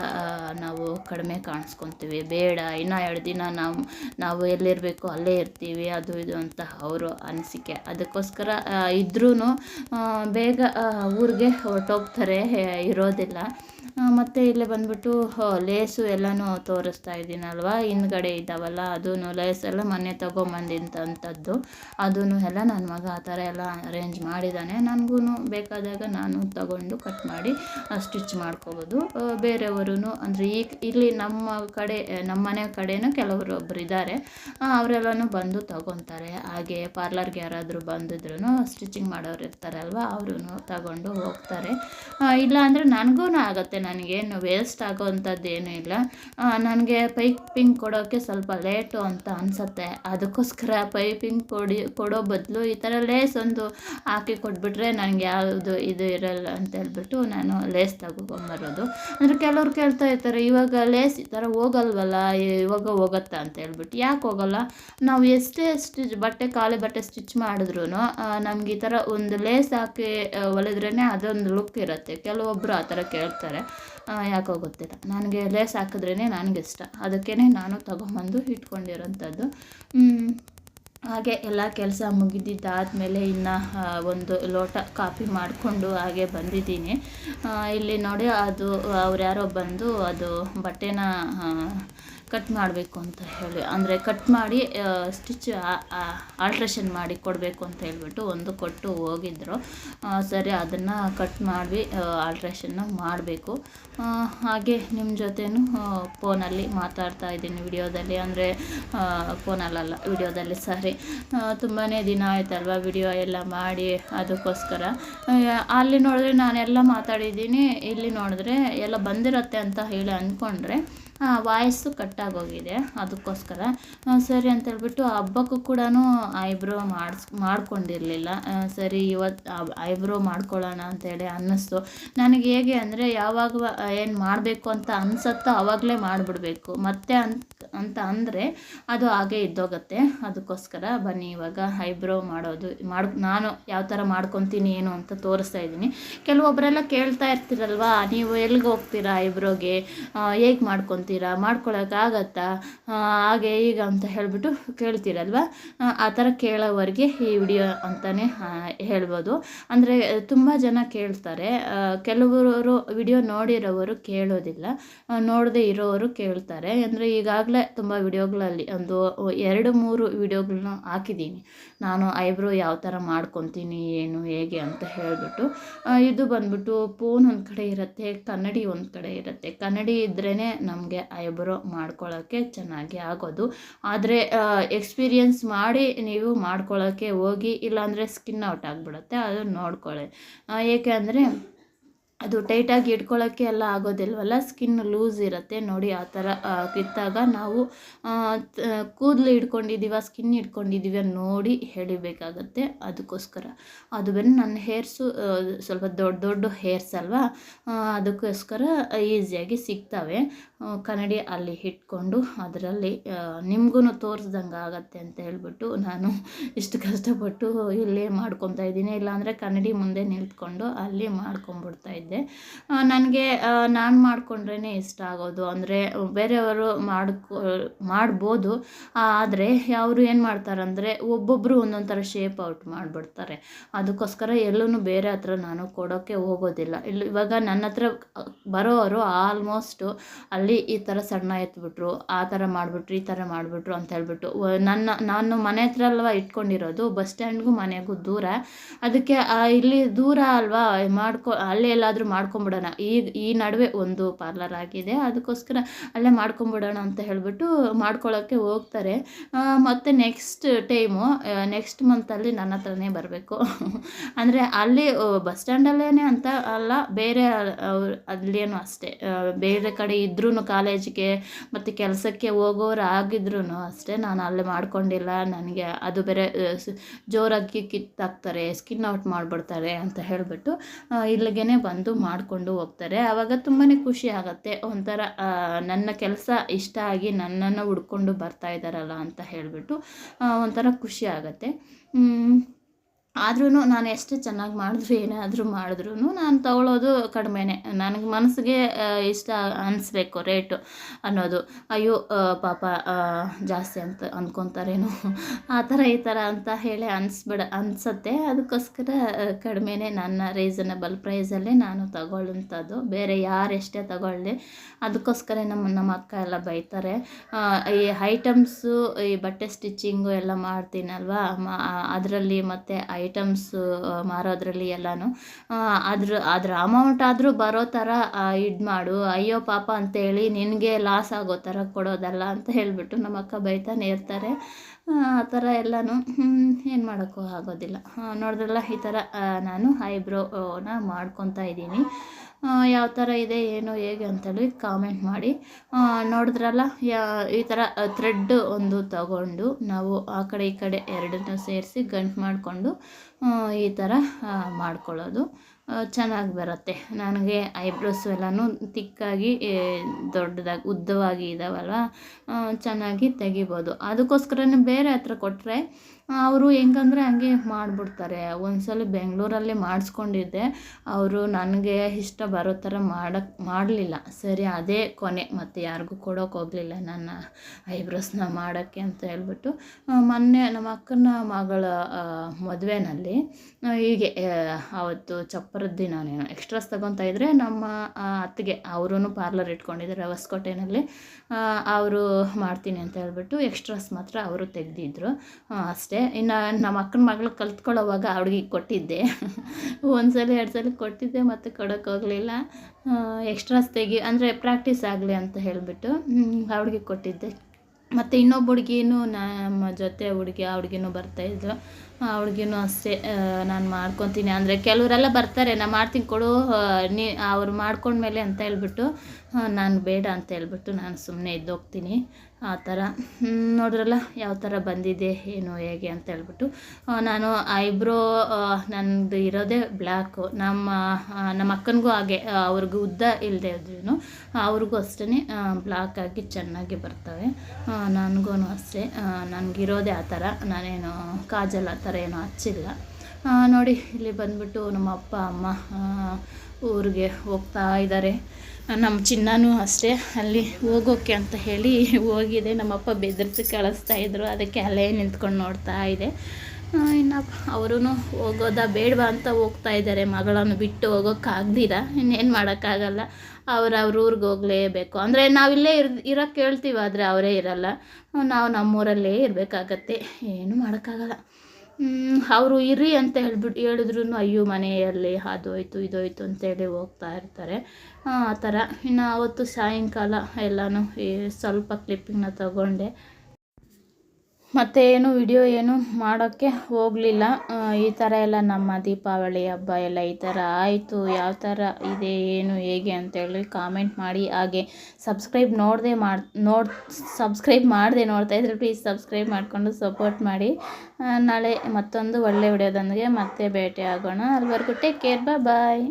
ನಾವು ಕಡಿಮೆ ಕಾಣಿಸ್ಕೊತೀವಿ ಬೇಡ ಇನ್ನೂ ಎರಡು ದಿನ ನಾವು ನಾವು ಎಲ್ಲಿರಬೇಕು ಅಲ್ಲೇ ಇರ್ತೀವಿ ಅದು ಇದು ಅಂತ ಅವರು ಅನಿಸಿಕೆ ಅದಕ್ಕೋಸ್ಕರ ಇದ್ರೂ ಬೇಗ ಊರಿಗೆ ಹೊರಟೋಗ್ತಾರೆ ಇರೋದಿಲ್ಲ ಮತ್ತೆ ಇಲ್ಲಿ ಬಂದ್ಬಿಟ್ಟು ಲೇಸು ಎಲ್ಲನೂ ತೋರಿಸ್ತಾ ಇದ್ದೀನಲ್ವ? ಹಿಂದ್ಗಡೆ ಇದ್ದಾವಲ್ಲ ಅದೂ ಲೇಸ್ ಎಲ್ಲ ಮೊನ್ನೆ ತೊಗೊಂಬಂದಿದ್ದಂಥದ್ದು. ಅದೂ ಎಲ್ಲ ನನ್ನ ಮಗ ಆ ಥರ ಎಲ್ಲ ಅರೇಂಜ್ ಮಾಡಿದ್ದಾನೆ ನನಗೂ ಬೇಕಾದಾಗ ನಾನು ತಗೊಂಡು ಕಟ್ ಮಾಡಿ ಸ್ಟಿಚ್ ಮಾಡ್ಕೋಬೋದು. ಬೇರೆಯವರು ಅಂದರೆ ಈ ಇಲ್ಲಿ ನಮ್ಮ ಕಡೆ ನಮ್ಮ ಮನೆ ಕಡೆನೂ ಕೆಲವರು ಒಬ್ಬರು ಇದ್ದಾರೆ ಅವರೆಲ್ಲನೂ ಬಂದು ತಗೊತಾರೆ. ಹಾಗೆ ಪಾರ್ಲರ್ಗೆ ಯಾರಾದರೂ ಬಂದಿದ್ರು ಸ್ಟಿಚಿಂಗ್ ಮಾಡೋರು ಇರ್ತಾರಲ್ವ ಅವರು ತಗೊಂಡು ಹೋಗ್ತಾರೆ. ಇಲ್ಲ ಅಂದರೆ ನನಗೂ ಆಗುತ್ತೆ. ನನಗೇನು ವೇಸ್ಟ್ ಆಗೋವಂಥದ್ದು ಏನೂ ಇಲ್ಲ. ನನಗೆ ಪೈಪಿಂಗ್ ಕೊಡೋಕ್ಕೆ ಸ್ವಲ್ಪ ಲೇಟು ಅಂತ ಅನಿಸುತ್ತೆ. ಅದಕ್ಕೋಸ್ಕರ ಪೈಪಿಂಗ್ ಕೊಡಿ, ಕೊಡೋ ಬದಲು ಈ ಥರ ಲೇಸ್ ಒಂದು ಹಾಕಿ ಕೊಟ್ಬಿಟ್ರೆ ನನಗೆ ಯಾವುದು ಇದು ಇರಲ್ಲ ಅಂತ ಹೇಳ್ಬಿಟ್ಟು ನಾನು ಲೇಸ್ ತಗೊಂಬರೋದು. ಅಂದರೆ ಕೆಲವ್ರು ಕೇಳ್ತಾ ಇರ್ತಾರೆ, ಇವಾಗ ಲೇಸ್ ಈ ಥರ ಹೋಗಲ್ವಲ್ಲ, ಇವಾಗ ಹೋಗತ್ತಾ ಅಂತ ಹೇಳ್ಬಿಟ್ಟು. ಯಾಕೆ ಹೋಗಲ್ಲ? ನಾವು ಎಷ್ಟೇ ಸ್ಟಿಚ್ ಬಟ್ಟೆ, ಖಾಲಿ ಬಟ್ಟೆ ಸ್ಟಿಚ್ ಮಾಡಿದ್ರು ನಮ್ಗೆ ಈ ಥರ ಒಂದು ಲೇಸ್ ಹಾಕಿ ಹೊಲಿದ್ರೇ ಅದೊಂದು ಲುಕ್ ಇರುತ್ತೆ. ಕೆಲವೊಬ್ಬರು ಆ ಥರ ಕೇಳ್ತಾರೆ. ಯಾಕೋ ಗೊತ್ತಿಲ್ಲ ನನಗೆ ಲೇಸ್ ಹಾಕಿದ್ರೇ ನನಗಿಷ್ಟ ಅದಕ್ಕೇ ನಾನು ತೊಗೊಂಬಂದು ಇಟ್ಕೊಂಡಿರೋಂಥದ್ದು. ಹಾಗೆ ಎಲ್ಲ ಕೆಲಸ ಮುಗಿದಿದ್ದಾದಮೇಲೆ ಇನ್ನು ಒಂದು ಲೋಟ ಕಾಫಿ ಮಾಡಿಕೊಂಡು ಹಾಗೆ ಬಂದಿದ್ದೀನಿ. ಇಲ್ಲಿ ನೋಡಿ ಅದು ಅವ್ರು ಯಾರೋ ಬಂದು ಅದು ಬಟ್ಟೆನ ಕಟ್ ಮಾಡಬೇಕು ಅಂತ ಹೇಳಿ. ಅಂದರೆ ಕಟ್ ಮಾಡಿ ಸ್ಟಿಚ್ ಆಲ್ಟ್ರೇಷನ್ ಮಾಡಿ ಕೊಡಬೇಕು ಅಂತ ಹೇಳಿಬಿಟ್ಟು ಒಂದು ಕೊಟ್ಟು ಹೋಗಿದ್ರು. ಆ, ಸರಿ ಅದನ್ನು ಕಟ್ ಮಾಡಿ ಆಲ್ಟ್ರೇಷನ್ನ ಮಾಡಬೇಕು. ಹಾಗೆ ನಿಮ್ಮ ಜೊತೆನೂ ಫೋನಲ್ಲಿ ಮಾತಾಡ್ತಾ ಇದ್ದೀನಿ ವಿಡಿಯೋದಲ್ಲಿ. ಅಂದರೆ ಫೋನಲ್ಲಲ್ಲ ವಿಡಿಯೋದಲ್ಲಿ ಸರಿ ತುಂಬಾ ದಿನ ಆಯ್ತಲ್ವ ವಿಡಿಯೋ ಎಲ್ಲ ಮಾಡಿ ಅದಕ್ಕೋಸ್ಕರ. ಅಲ್ಲಿ ನೋಡಿದ್ರೆ ನಾನೆಲ್ಲ ಮಾತಾಡಿದ್ದೀನಿ. ಇಲ್ಲಿ ನೋಡಿದ್ರೆ ಎಲ್ಲ ಬಂದಿರತ್ತೆ ಅಂತ ಹೇಳಿ ಅಂದ್ಕೊಂಡ್ರೆ ವಾಯ್ಸು ಕಟ್ಟಾಗೋಗಿದೆ ಅದಕ್ಕೋಸ್ಕರ. ಸರಿ ಅಂತ ಹೇಳ್ಬಿಟ್ಟು ಹಬ್ಬಕ್ಕೂ ಕೂಡ ಐಬ್ರೋ ಮಾಡಿಸ್, ಮಾಡ್ಕೊಂಡಿರಲಿಲ್ಲ. ಸರಿ ಇವತ್ತು ಐಬ್ರೋ ಮಾಡ್ಕೊಳ್ಳೋಣ ಅಂತೇಳಿ ಅನ್ನಿಸ್ತು. ನನಗೆ ಹೇಗೆ ಅಂದರೆ ಯಾವಾಗ ಏನು ಮಾಡಬೇಕು ಅಂತ ಅನ್ಸತ್ತೋ ಆವಾಗಲೇ ಮಾಡಿಬಿಡ್ಬೇಕು. ಮತ್ತೆ ಅಂತ ಅಂತ ಅಂದರೆ ಅದು ಹಾಗೆ ಇದ್ದೋಗುತ್ತೆ. ಅದಕ್ಕೋಸ್ಕರ ಬನ್ನಿ ಇವಾಗ ಐಬ್ರೋ ಮಾಡೋದು ಮಾಡ್ ನಾನು ಯಾವ ಥರ ಮಾಡ್ಕೊತೀನಿ ಏನು ಅಂತ ತೋರಿಸ್ತಾ ಇದ್ದೀನಿ. ಕೆಲವೊಬ್ಬರೆಲ್ಲ ಕೇಳ್ತಾ ಇರ್ತೀರಲ್ವಾ ನೀವು ಎಲ್ಲಿಗೆ ಹೋಗ್ತೀರಾ ಐಬ್ರೋಗೆ? ಹೇಗೆ ಮಾಡ್ಕೊತೀರಾ? ಮಾಡ್ಕೊಳಕ್ಕಾಗತ್ತಾ ಹಾಗೆ ಈಗ ಅಂತ ಹೇಳಿಬಿಟ್ಟು ಕೇಳ್ತೀರಲ್ವಾ? ಆ, ಥರ ಕೇಳೋವರೆಗೆ ಈ ವಿಡಿಯೋ ಅಂತಲೇ ಹೇಳ್ಬೋದು. ಅಂದರೆ ತುಂಬ ಜನ ಕೇಳ್ತಾರೆ. ಕೆಲವರು ವಿಡಿಯೋ ನೋಡಿರೋವರು ಕೇಳೋದಿಲ್ಲ. ನೋಡದೆ ಇರೋರು ಕೇಳ್ತಾರೆ. ಅಂದರೆ ಈಗಾಗಲೇ ತುಂಬ ವಿಡಿಯೋಗಳಲ್ಲಿ ಒಂದು ಎರಡು ಮೂರು ವಿಡಿಯೋಗಳನ್ನ ಹಾಕಿದ್ದೀನಿ. ನಾನು ಐಬ್ರೋ ಯಾವ ಥರ ಮಾಡ್ಕೊತೀನಿ ಏನು ಹೇಗೆ ಅಂತ ಹೇಳಿಬಿಟ್ಟು ಇದು ಬಂದ್ಬಿಟ್ಟು ಪೋನ್ ಒಂದು ಕಡೆ ಇರುತ್ತೆ ಕನ್ನಡಿ ಒಂದು ಕಡೆ ಇರುತ್ತೆ. ಕನ್ನಡಿ ಇದ್ರೇ ನಮಗೆ ಐಬ್ರೋ ಮಾಡ್ಕೊಳ್ಳೋಕ್ಕೆ ಚೆನ್ನಾಗಿ ಆಗೋದು. ಆದರೆ ಎಕ್ಸ್ಪೀರಿಯನ್ಸ್ ಮಾಡಿ ನೀವು ಮಾಡ್ಕೊಳ್ಳೋಕ್ಕೆ ಹೋಗಿ ಇಲ್ಲಾಂದರೆ ಸ್ಕಿನ್ ಔಟ್ ಆಗಿಬಿಡುತ್ತೆ ಅದನ್ನು ನೋಡ್ಕೊಳ್ಳಿ. ಆ, ಏಕೆ ಅಂದರೆ ಅದು ಟೈಟಾಗಿ ಇಟ್ಕೊಳ್ಳೋಕ್ಕೆ ಎಲ್ಲ ಆಗೋದಿಲ್ವಲ್ಲ? ಸ್ಕಿನ್ ಲೂಸ್ ಇರುತ್ತೆ ನೋಡಿ ಆ ಥರ ಕಿತ್ತಾಗ ನಾವು ಕೂದಲು ಇಟ್ಕೊಂಡಿದ್ದೀವ ಸ್ಕಿನ್ ಇಟ್ಕೊಂಡಿದ್ದೀವ ನೋಡಿ ಹೇಳಿಬೇಕಾಗತ್ತೆ ಅದಕ್ಕೋಸ್ಕರ. ಅದು ಬೇರೆ ನನ್ನ ಹೇರ್ಸು ಸ್ವಲ್ಪ ದೊಡ್ಡ ದೊಡ್ಡ ಹೇರ್ಸ್ ಅಲ್ವಾ? ಅದಕ್ಕೋಸ್ಕರ ಈಸಿಯಾಗಿ ಸಿಗ್ತವೆ. ಕನ್ನಡಿ ಅಲ್ಲಿ ಇಟ್ಕೊಂಡು ಅದರಲ್ಲಿ ನಿಮಗೂ ತೋರಿಸ್ದಂಗೆ ಆಗತ್ತೆ ಅಂತ ಹೇಳ್ಬಿಟ್ಟು ನಾನು ಇಷ್ಟು ಕಷ್ಟಪಟ್ಟು ಇಲ್ಲೇ ಮಾಡ್ಕೊತಾ ಇದ್ದೀನಿ. ಇಲ್ಲಾಂದರೆ ಕನ್ನಡಿ ಮುಂದೆ ನಿಂತ್ಕೊಂಡು ಅಲ್ಲಿ ಮಾಡ್ಕೊಂಬಿಡ್ತಾ ಇದ್ದೆ ನನಗೆ ನಾನು ಮಾಡಿಕೊಂಡ್ರೇ ಇಷ್ಟ ಆಗೋದು. ಅಂದರೆ, ಬೇರೆಯವರು ಮಾಡ್ಕೊ, ಮಾಡ್ಬೋದು. ಆದರೆ, ಅವರು ಏನು ಮಾಡ್ತಾರಂದರೆ ಒಬ್ಬೊಬ್ಬರು ಒಂದೊಂದು ಥರ ಶೇಪ್ ಔಟ್ ಮಾಡಿಬಿಡ್ತಾರೆ. ಅದಕ್ಕೋಸ್ಕರ ಎಲ್ಲೂ ಬೇರೆ ಹತ್ರ ನಾನು ಕೊಡೋಕ್ಕೆ ಹೋಗೋದಿಲ್ಲ. ಇಲ್ಲಿ ಇವಾಗ ನನ್ನ ಹತ್ರ ಬರೋವರು ಆಲ್ಮೋಸ್ಟು ಅಲ್ಲಿ ಈ ಥರ ಸಣ್ಣ ಎತ್ಬಿಟ್ರು, ಆ ಥರ ಮಾಡಿಬಿಟ್ರು, ಈ ಥರ ಮಾಡಿಬಿಟ್ರು ಅಂತ ಹೇಳ್ಬಿಟ್ಟು ನನ್ನ, ನಾನು ಮನೆ ಹತ್ರ ಅಲ್ವಾ ಇಟ್ಕೊಂಡಿರೋದು, ಬಸ್ ಸ್ಟ್ಯಾಂಡ್ಗೂ ಮನೆಗೂ ದೂರ. ಅದಕ್ಕೆ ಇಲ್ಲಿ ದೂರ ಅಲ್ವಾ, ಮಾಡ್ಕೊ, ಅಲ್ಲೇ ಎಲ್ಲಾದರೂ ಮಾಡ್ಕೊಂಬಿಡೋಣ. ಈ ಈ ನಡುವೆ ಒಂದು ಪಾರ್ಲರ್ ಆಗಿದೆ. ಅದಕ್ಕೋಸ್ಕರ ಅಲ್ಲೇ ಮಾಡ್ಕೊಂಬಿಡೋಣ ಅಂತ ಹೇಳಿಬಿಟ್ಟು ಮಾಡ್ಕೊಳ್ಳೋಕ್ಕೆ ಹೋಗ್ತಾರೆ. ಮತ್ತು ನೆಕ್ಸ್ಟ್ ಟೈಮು ನೆಕ್ಸ್ಟ್ ಮಂತಲ್ಲಿ ನನ್ನ ಹತ್ರನೇ ಬರಬೇಕು. ಅಂದರೆ ಅಲ್ಲಿ ಬಸ್ ಸ್ಟ್ಯಾಂಡಲ್ಲೇ ಅಂತ ಅಲ್ಲ, ಬೇರೆ ಅಲ್ಲೇನು ಅಷ್ಟೇ. ಬೇರೆ ಕಡೆ ಇದ್ರೂ ಕಾಲೇಜಿಗೆ ಮತ್ತು ಕೆಲಸಕ್ಕೆ ಹೋಗೋರು ಆಗಿದ್ರೂ ಅಷ್ಟೇ. ನಾನು ಅಲ್ಲೇ ಮಾಡ್ಕೊಂಡಿಲ್ಲ. ನನಗೆ ಅದು ಬೇರೆ ಜೋರಾಗಿ ಕಿತ್ತಾಕ್ತಾರೆ ಸ್ಕಿನ್ ಔಟ್ ಮಾಡಿಬಿಡ್ತಾರೆ ಅಂತ ಹೇಳಿಬಿಟ್ಟು ಇಲ್ಲಿಗೆ ಬಂದು ಅಂತೂ ಮಾಡಿಕೊಂಡು ಹೋಗ್ತಾರೆ. ಆವಾಗ ತುಂಬಾ ಖುಷಿ ಆಗುತ್ತೆ. ಒಂಥರ ನನ್ನ ಕೆಲಸ ಇಷ್ಟ ಆಗಿ ನನ್ನನ್ನು ಹುಡ್ಕೊಂಡು ಬರ್ತಾ ಇದ್ದಾರಲ್ಲ ಅಂತ ಹೇಳಿಬಿಟ್ಟು ಒಂಥರ ಖುಷಿ ಆಗುತ್ತೆ. ಆದ್ರೂ ನಾನು ಎಷ್ಟು ಚೆನ್ನಾಗಿ ಮಾಡಿದ್ರು, ಏನಾದರೂ ಮಾಡಿದ್ರೂ ನಾನು ತಗೊಳ್ಳೋದು ಕಡಿಮೆನೇ. ನನಗೆ ಮನಸ್ಸಿಗೆ ಇಷ್ಟ ಅನಿಸ್ಬೇಕು ರೇಟು ಅನ್ನೋದು. ಅಯ್ಯೋ ಪಾಪ ಜಾಸ್ತಿ ಅಂತ ಅಂದ್ಕೊತಾರೇನೋ ಆ ಥರ ಈ ಥರ ಅಂತ ಹೇಳಿ ಅನಿಸ್ಬಿಡ, ಅನಿಸುತ್ತೆ. ಅದಕ್ಕೋಸ್ಕರ ಕಡಿಮೆನೆ ನನ್ನ ರೀಸನಬಲ್ ಪ್ರೈಸಲ್ಲೇ ನಾನು ತಗೊಳ್ಳೋಂಥದ್ದು ಬೇರೆ ಯಾರು ಎಷ್ಟೇ ತಗೊಳ್ಳಿ ಅದಕ್ಕೋಸ್ಕರ ನಮ್ಮ ನಮ್ಮ ಅಕ್ಕ ಎಲ್ಲ ಬೈತಾರೆ. ಈ ಐಟಮ್ಸು ಈ ಬಟ್ಟೆ ಸ್ಟಿಚ್ಚಿಂಗು ಎಲ್ಲ ಮಾಡ್ತೀನಲ್ವಾ? ಅದರಲ್ಲಿ ಮತ್ತು ಐಟಮ್ಸು ಮಾರೋದ್ರಲ್ಲಿ ಎಲ್ಲನೂ. ಅದ್ರ ಅದ್ರ ಅಮೌಂಟ್ ಆದರೂ ಬರೋ ಥರ ಇದು ಮಾಡು. ಅಯ್ಯೋ ಪಾಪ ಅಂತೇಳಿ ನಿನಗೆ ಲಾಸ್ ಆಗೋ ಥರ ಕೊಡೋದಲ್ಲ ಅಂತ ಹೇಳಿಬಿಟ್ಟು ನಮ್ಮ ಅಕ್ಕ ಬೈತಾನೆ ಇರ್ತಾರೆ. ಆ ಥರ ಎಲ್ಲನೂ. ಏನು ಮಾಡೋಕ್ಕೂ ಆಗೋದಿಲ್ಲ. ನೋಡಿದ್ರಲ್ಲ ಈ ಥರ ನಾನು ಐಬ್ರೋನ ಮಾಡ್ಕೊತಾ ಇದ್ದೀನಿ. ಯಾವ ಥರ ಇದೆ, ಏನು, ಹೇಗೆ ಅಂತೇಳಿ ಕಾಮೆಂಟ್ ಮಾಡಿ. ನೋಡಿದ್ರಲ್ಲ, ಯಾ, ಈ ಥರ ಥ್ರೆಡ್ ಒಂದು ತಗೊಂಡು ನಾವು ಆ ಕಡೆ ಈ ಕಡೆ ಎರಡನ್ನೂ ಸೇರಿಸಿ ಗಂಟು ಮಾಡಿಕೊಂಡು ಈ ಥರ ಮಾಡ್ಕೊಳ್ಳೋದು. ಚೆನ್ನಾಗಿ ಬರುತ್ತೆ. ನನಗೆ ಐಬ್ರೋಸ್ ಎಲ್ಲನೂ ತಿಕ್ಕಾಗಿ ದೊಡ್ಡದಾಗಿ, ಉದ್ದವಾಗಿ ಇದ್ದಾವಲ್ವ ಚೆನ್ನಾಗಿ ತೆಗಿಬೋದು. ಅದಕ್ಕೋಸ್ಕರನೇ ಬೇರೆ ಹತ್ರ ಕೊಟ್ಟರೆ ಅವರು ಹೆಂಗಂದ್ರೆ ಹಂಗೆ ಮಾಡಿಬಿಡ್ತಾರೆ. ಒಂದ್ಸಲ ಬೆಂಗಳೂರಲ್ಲಿ ಮಾಡಿಸ್ಕೊಂಡಿದ್ದೆ. ಅವರು ನನಗೆ ಇಷ್ಟ ಬರೋ ಥರ ಮಾಡೋಕ್ಕೆ ಮಾಡಲಿಲ್ಲ. ಸರಿ, ಅದೇ ಕೊನೆ. ಮತ್ತು ಯಾರಿಗೂ ಕೊಡೋಕೆ ಹೋಗಲಿಲ್ಲ ನನ್ನ ಐಬ್ರೋಸ್ನ ಮಾಡೋಕ್ಕೆ ಅಂತ ಹೇಳ್ಬಿಟ್ಟು ಮೊನ್ನೆ ನಮ್ಮ ಅಕ್ಕನ ಮಗಳ ಮದುವೆನಲ್ಲಿ ಹೀಗೆ ಆವತ್ತು ಅವತ್ತು ಚಪ್ಪರದ ನಾನೇನು ಎಕ್ಸ್ಟ್ರಾಸ್ ತಗೊತಾ ಇದ್ದರೆ ನಮ್ಮ ಅತ್ತಿಗೆ ಅವರೂ ಪಾರ್ಲರ್ ಇಟ್ಕೊಂಡಿದ್ದಾರೆ ಹೊಸಕೋಟೆನಲ್ಲಿ. ಅವರು ಮಾಡ್ತೀನಿ ಅಂತ ಹೇಳ್ಬಿಟ್ಟು ಎಕ್ಸ್ಟ್ರಾಸ್ ಮಾತ್ರ ಅವರು ತೆಗೆದಿದ್ರು. ಅಷ್ಟೇ. ಇನ್ನು ನಮ್ಮ ಅಕ್ಕನ ಮಗಳು ಕಲ್ತ್ಕೊಳ್ಳೋವಾಗ ಅವ್ಳಿಗೆ ಕೊಟ್ಟಿದ್ದೆ. ಒಂದು ಸಲ ಎರಡು ಸಲ ಕೊಟ್ಟಿದ್ದೆ ಮತ್ತು ಕೊಡೋಕ್ಕೋಗಲಿಲ್ಲ ಎಕ್ಸ್ಟ್ರಾಸ್ ತೆಗಿ, ಅಂದರೆ ಪ್ರಾಕ್ಟೀಸ್ ಆಗಲಿ ಅಂತ ಹೇಳಿಬಿಟ್ಟು ಅವ್ಳಿಗೆ ಕೊಟ್ಟಿದ್ದೆ. ಮತ್ತು ಇನ್ನೊಬ್ಬ ಹುಡುಗಿನೂ ನಮ್ಮ ಜೊತೆ ಹುಡುಗಿ ಆ ಹುಡುಗಿನೂ ಬರ್ತಾಯಿದ್ರು ಹುಡುಗಿನೂ ಅಷ್ಟೇ ನಾನು ಮಾಡ್ಕೊತೀನಿ. ಅಂದರೆ ಕೆಲವರೆಲ್ಲ ಬರ್ತಾರೆ ನಾನು ಮಾಡ್ತೀನಿ ಕೊಡು ನೀ, ಅವ್ರು ಮಾಡ್ಕೊಂಡ್ಮೇಲೆ ಅಂತ ಹೇಳ್ಬಿಟ್ಟು ನಾನು ಬೇಡ ಅಂತ ಹೇಳ್ಬಿಟ್ಟು ನಾನು ಸುಮ್ಮನೆ ಇದ್ದೋಗ್ತೀನಿ. ಆ ಥರ. ನೋಡ್ರಲ್ಲ ಯಾವ ಥರ ಬಂದಿದೆ, ಏನು, ಹೇಗೆ ಅಂತ ಹೇಳ್ಬಿಟ್ಟು. ನಾನು ಐಬ್ರೋ ನನ್ನದು ಇರೋದೇ ಬ್ಲ್ಯಾಕು ನಮ್ಮ ನಮ್ಮ ಅಕ್ಕನಿಗೂ ಹಾಗೆ ಅವ್ರಿಗೂ ಉದ್ದ ಇಲ್ಲದೆ ಇದ್ರೂ ಅವ್ರಿಗೂ ಅಷ್ಟೇ ಬ್ಲ್ಯಾಕ್ ಆಗಿ ಚೆನ್ನಾಗಿ ಬರ್ತವೆ. ನನಗೂ ಅಷ್ಟೇ ನನಗಿರೋದೇ ಆ ಥರ. ನಾನೇನು, ಕಾಜಲ್ ಆ ಥರ ಏನೂ ಹಚ್ಚಿಲ್ಲ. ನೋಡಿ, ಇಲ್ಲಿ ಬಂದ್ಬಿಟ್ಟು ನಮ್ಮ ಅಪ್ಪ, ಅಮ್ಮ ಊರಿಗೆ ಹೋಗ್ತಾ ಇದ್ದಾರೆ. ನಮ್ಮ ಚಿನ್ನನೂ ಅಷ್ಟೇ, ಅಲ್ಲಿ ಹೋಗೋಕೆ ಅಂತ ಹೇಳಿ ಹೋಗಿದೆ. ನಮ್ಮಪ್ಪ ಬೆದರಿಸಿ ಕಳಿಸ್ತಾ ಇದ್ರು. ಅದಕ್ಕೆ ಅಲ್ಲೇ ನಿಂತ್ಕೊಂಡು ನೋಡ್ತಾ ಇದೆ. ಇನ್ನು ಅವರೂ ಹೋಗೋದಾ ಬೇಡವಾ ಅಂತ ಹೋಗ್ತಾ ಇದ್ದಾರೆ. ಮಗಳನ್ನು ಬಿಟ್ಟು ಹೋಗೋಕ್ಕಾಗ್ದಿರ ಇನ್ನೇನು ಮಾಡೋಕ್ಕಾಗಲ್ಲ. ಅವ್ರು ಅವ್ರ ಊರಿಗೆ ಹೋಗಲೇಬೇಕು. ಅಂದರೆ ನಾವಿಲ್ಲೇ ಇರ್ ಇರೋಕ್ಕೆ ಹೇಳ್ತೀವಿ ಆದರೆ ಅವರೇ ಇರಲ್ಲ. ನಾವು ನಮ್ಮೂರಲ್ಲೇ ಇರಬೇಕಾಗತ್ತೆ. ಏನು ಮಾಡೋಕ್ಕಾಗಲ್ಲ. ಅವರು ಇರಿ ಅಂತ ಹೇಳ್ಬಿಟ್ಟು ಹೇಳಿದ್ರು ಅಯ್ಯೋ ಮನೆಯಲ್ಲಿ ಅದೋಯ್ತು ಇದೋಯ್ತು ಅಂತೇಳಿ ಹೋಗ್ತಾ ಇರ್ತಾರೆ. ಆ ಥರ. ಇನ್ನು ಅವತ್ತು ಸಾಯಂಕಾಲ ಎಲ್ಲನೂ ಸ್ವಲ್ಪ ಕ್ಲಿಪ್ಪಿಂಗ್ನ ತಗೊಂಡೆ. ಮತ್ತು ಏನು ವಿಡಿಯೋ ಏನು ಮಾಡೋಕ್ಕೆ ಹೋಗಲಿಲ್ಲ. ಈ ಥರ ಎಲ್ಲ ನಮ್ಮ ದೀಪಾವಳಿ ಹಬ್ಬ ಎಲ್ಲ ಈ ಥರ ಆಯಿತು. ಯಾವ ಥರ ಇದೆ, ಏನು, ಹೇಗೆ ಅಂತೇಳಿ ಕಾಮೆಂಟ್ ಮಾಡಿ. ಹಾಗೆ ಸಬ್ಸ್ಕ್ರೈಬ್ ನೋಡದೆ ಮಾಡಿ, ನೋಡಿ ಸಬ್ಸ್ಕ್ರೈಬ್ ಮಾಡದೆ ನೋಡ್ತಾ ಇದ್ರೆ ಪ್ಲೀಸ್ ಸಬ್ಸ್ಕ್ರೈಬ್ ಮಾಡಿಕೊಂಡು ಸಪೋರ್ಟ್ ಮಾಡಿ. ನಾಳೆ ಮತ್ತೊಂದು ಒಳ್ಳೆ ವಿಡಿಯೋದೊಂದಿಗೆ ಮತ್ತೆ ಭೇಟಿ ಆಗೋಣ ಅಲ್ಲಿವರೆಗೂ ಟೇಕ್ ಕೇರ್ ಬಾಯ್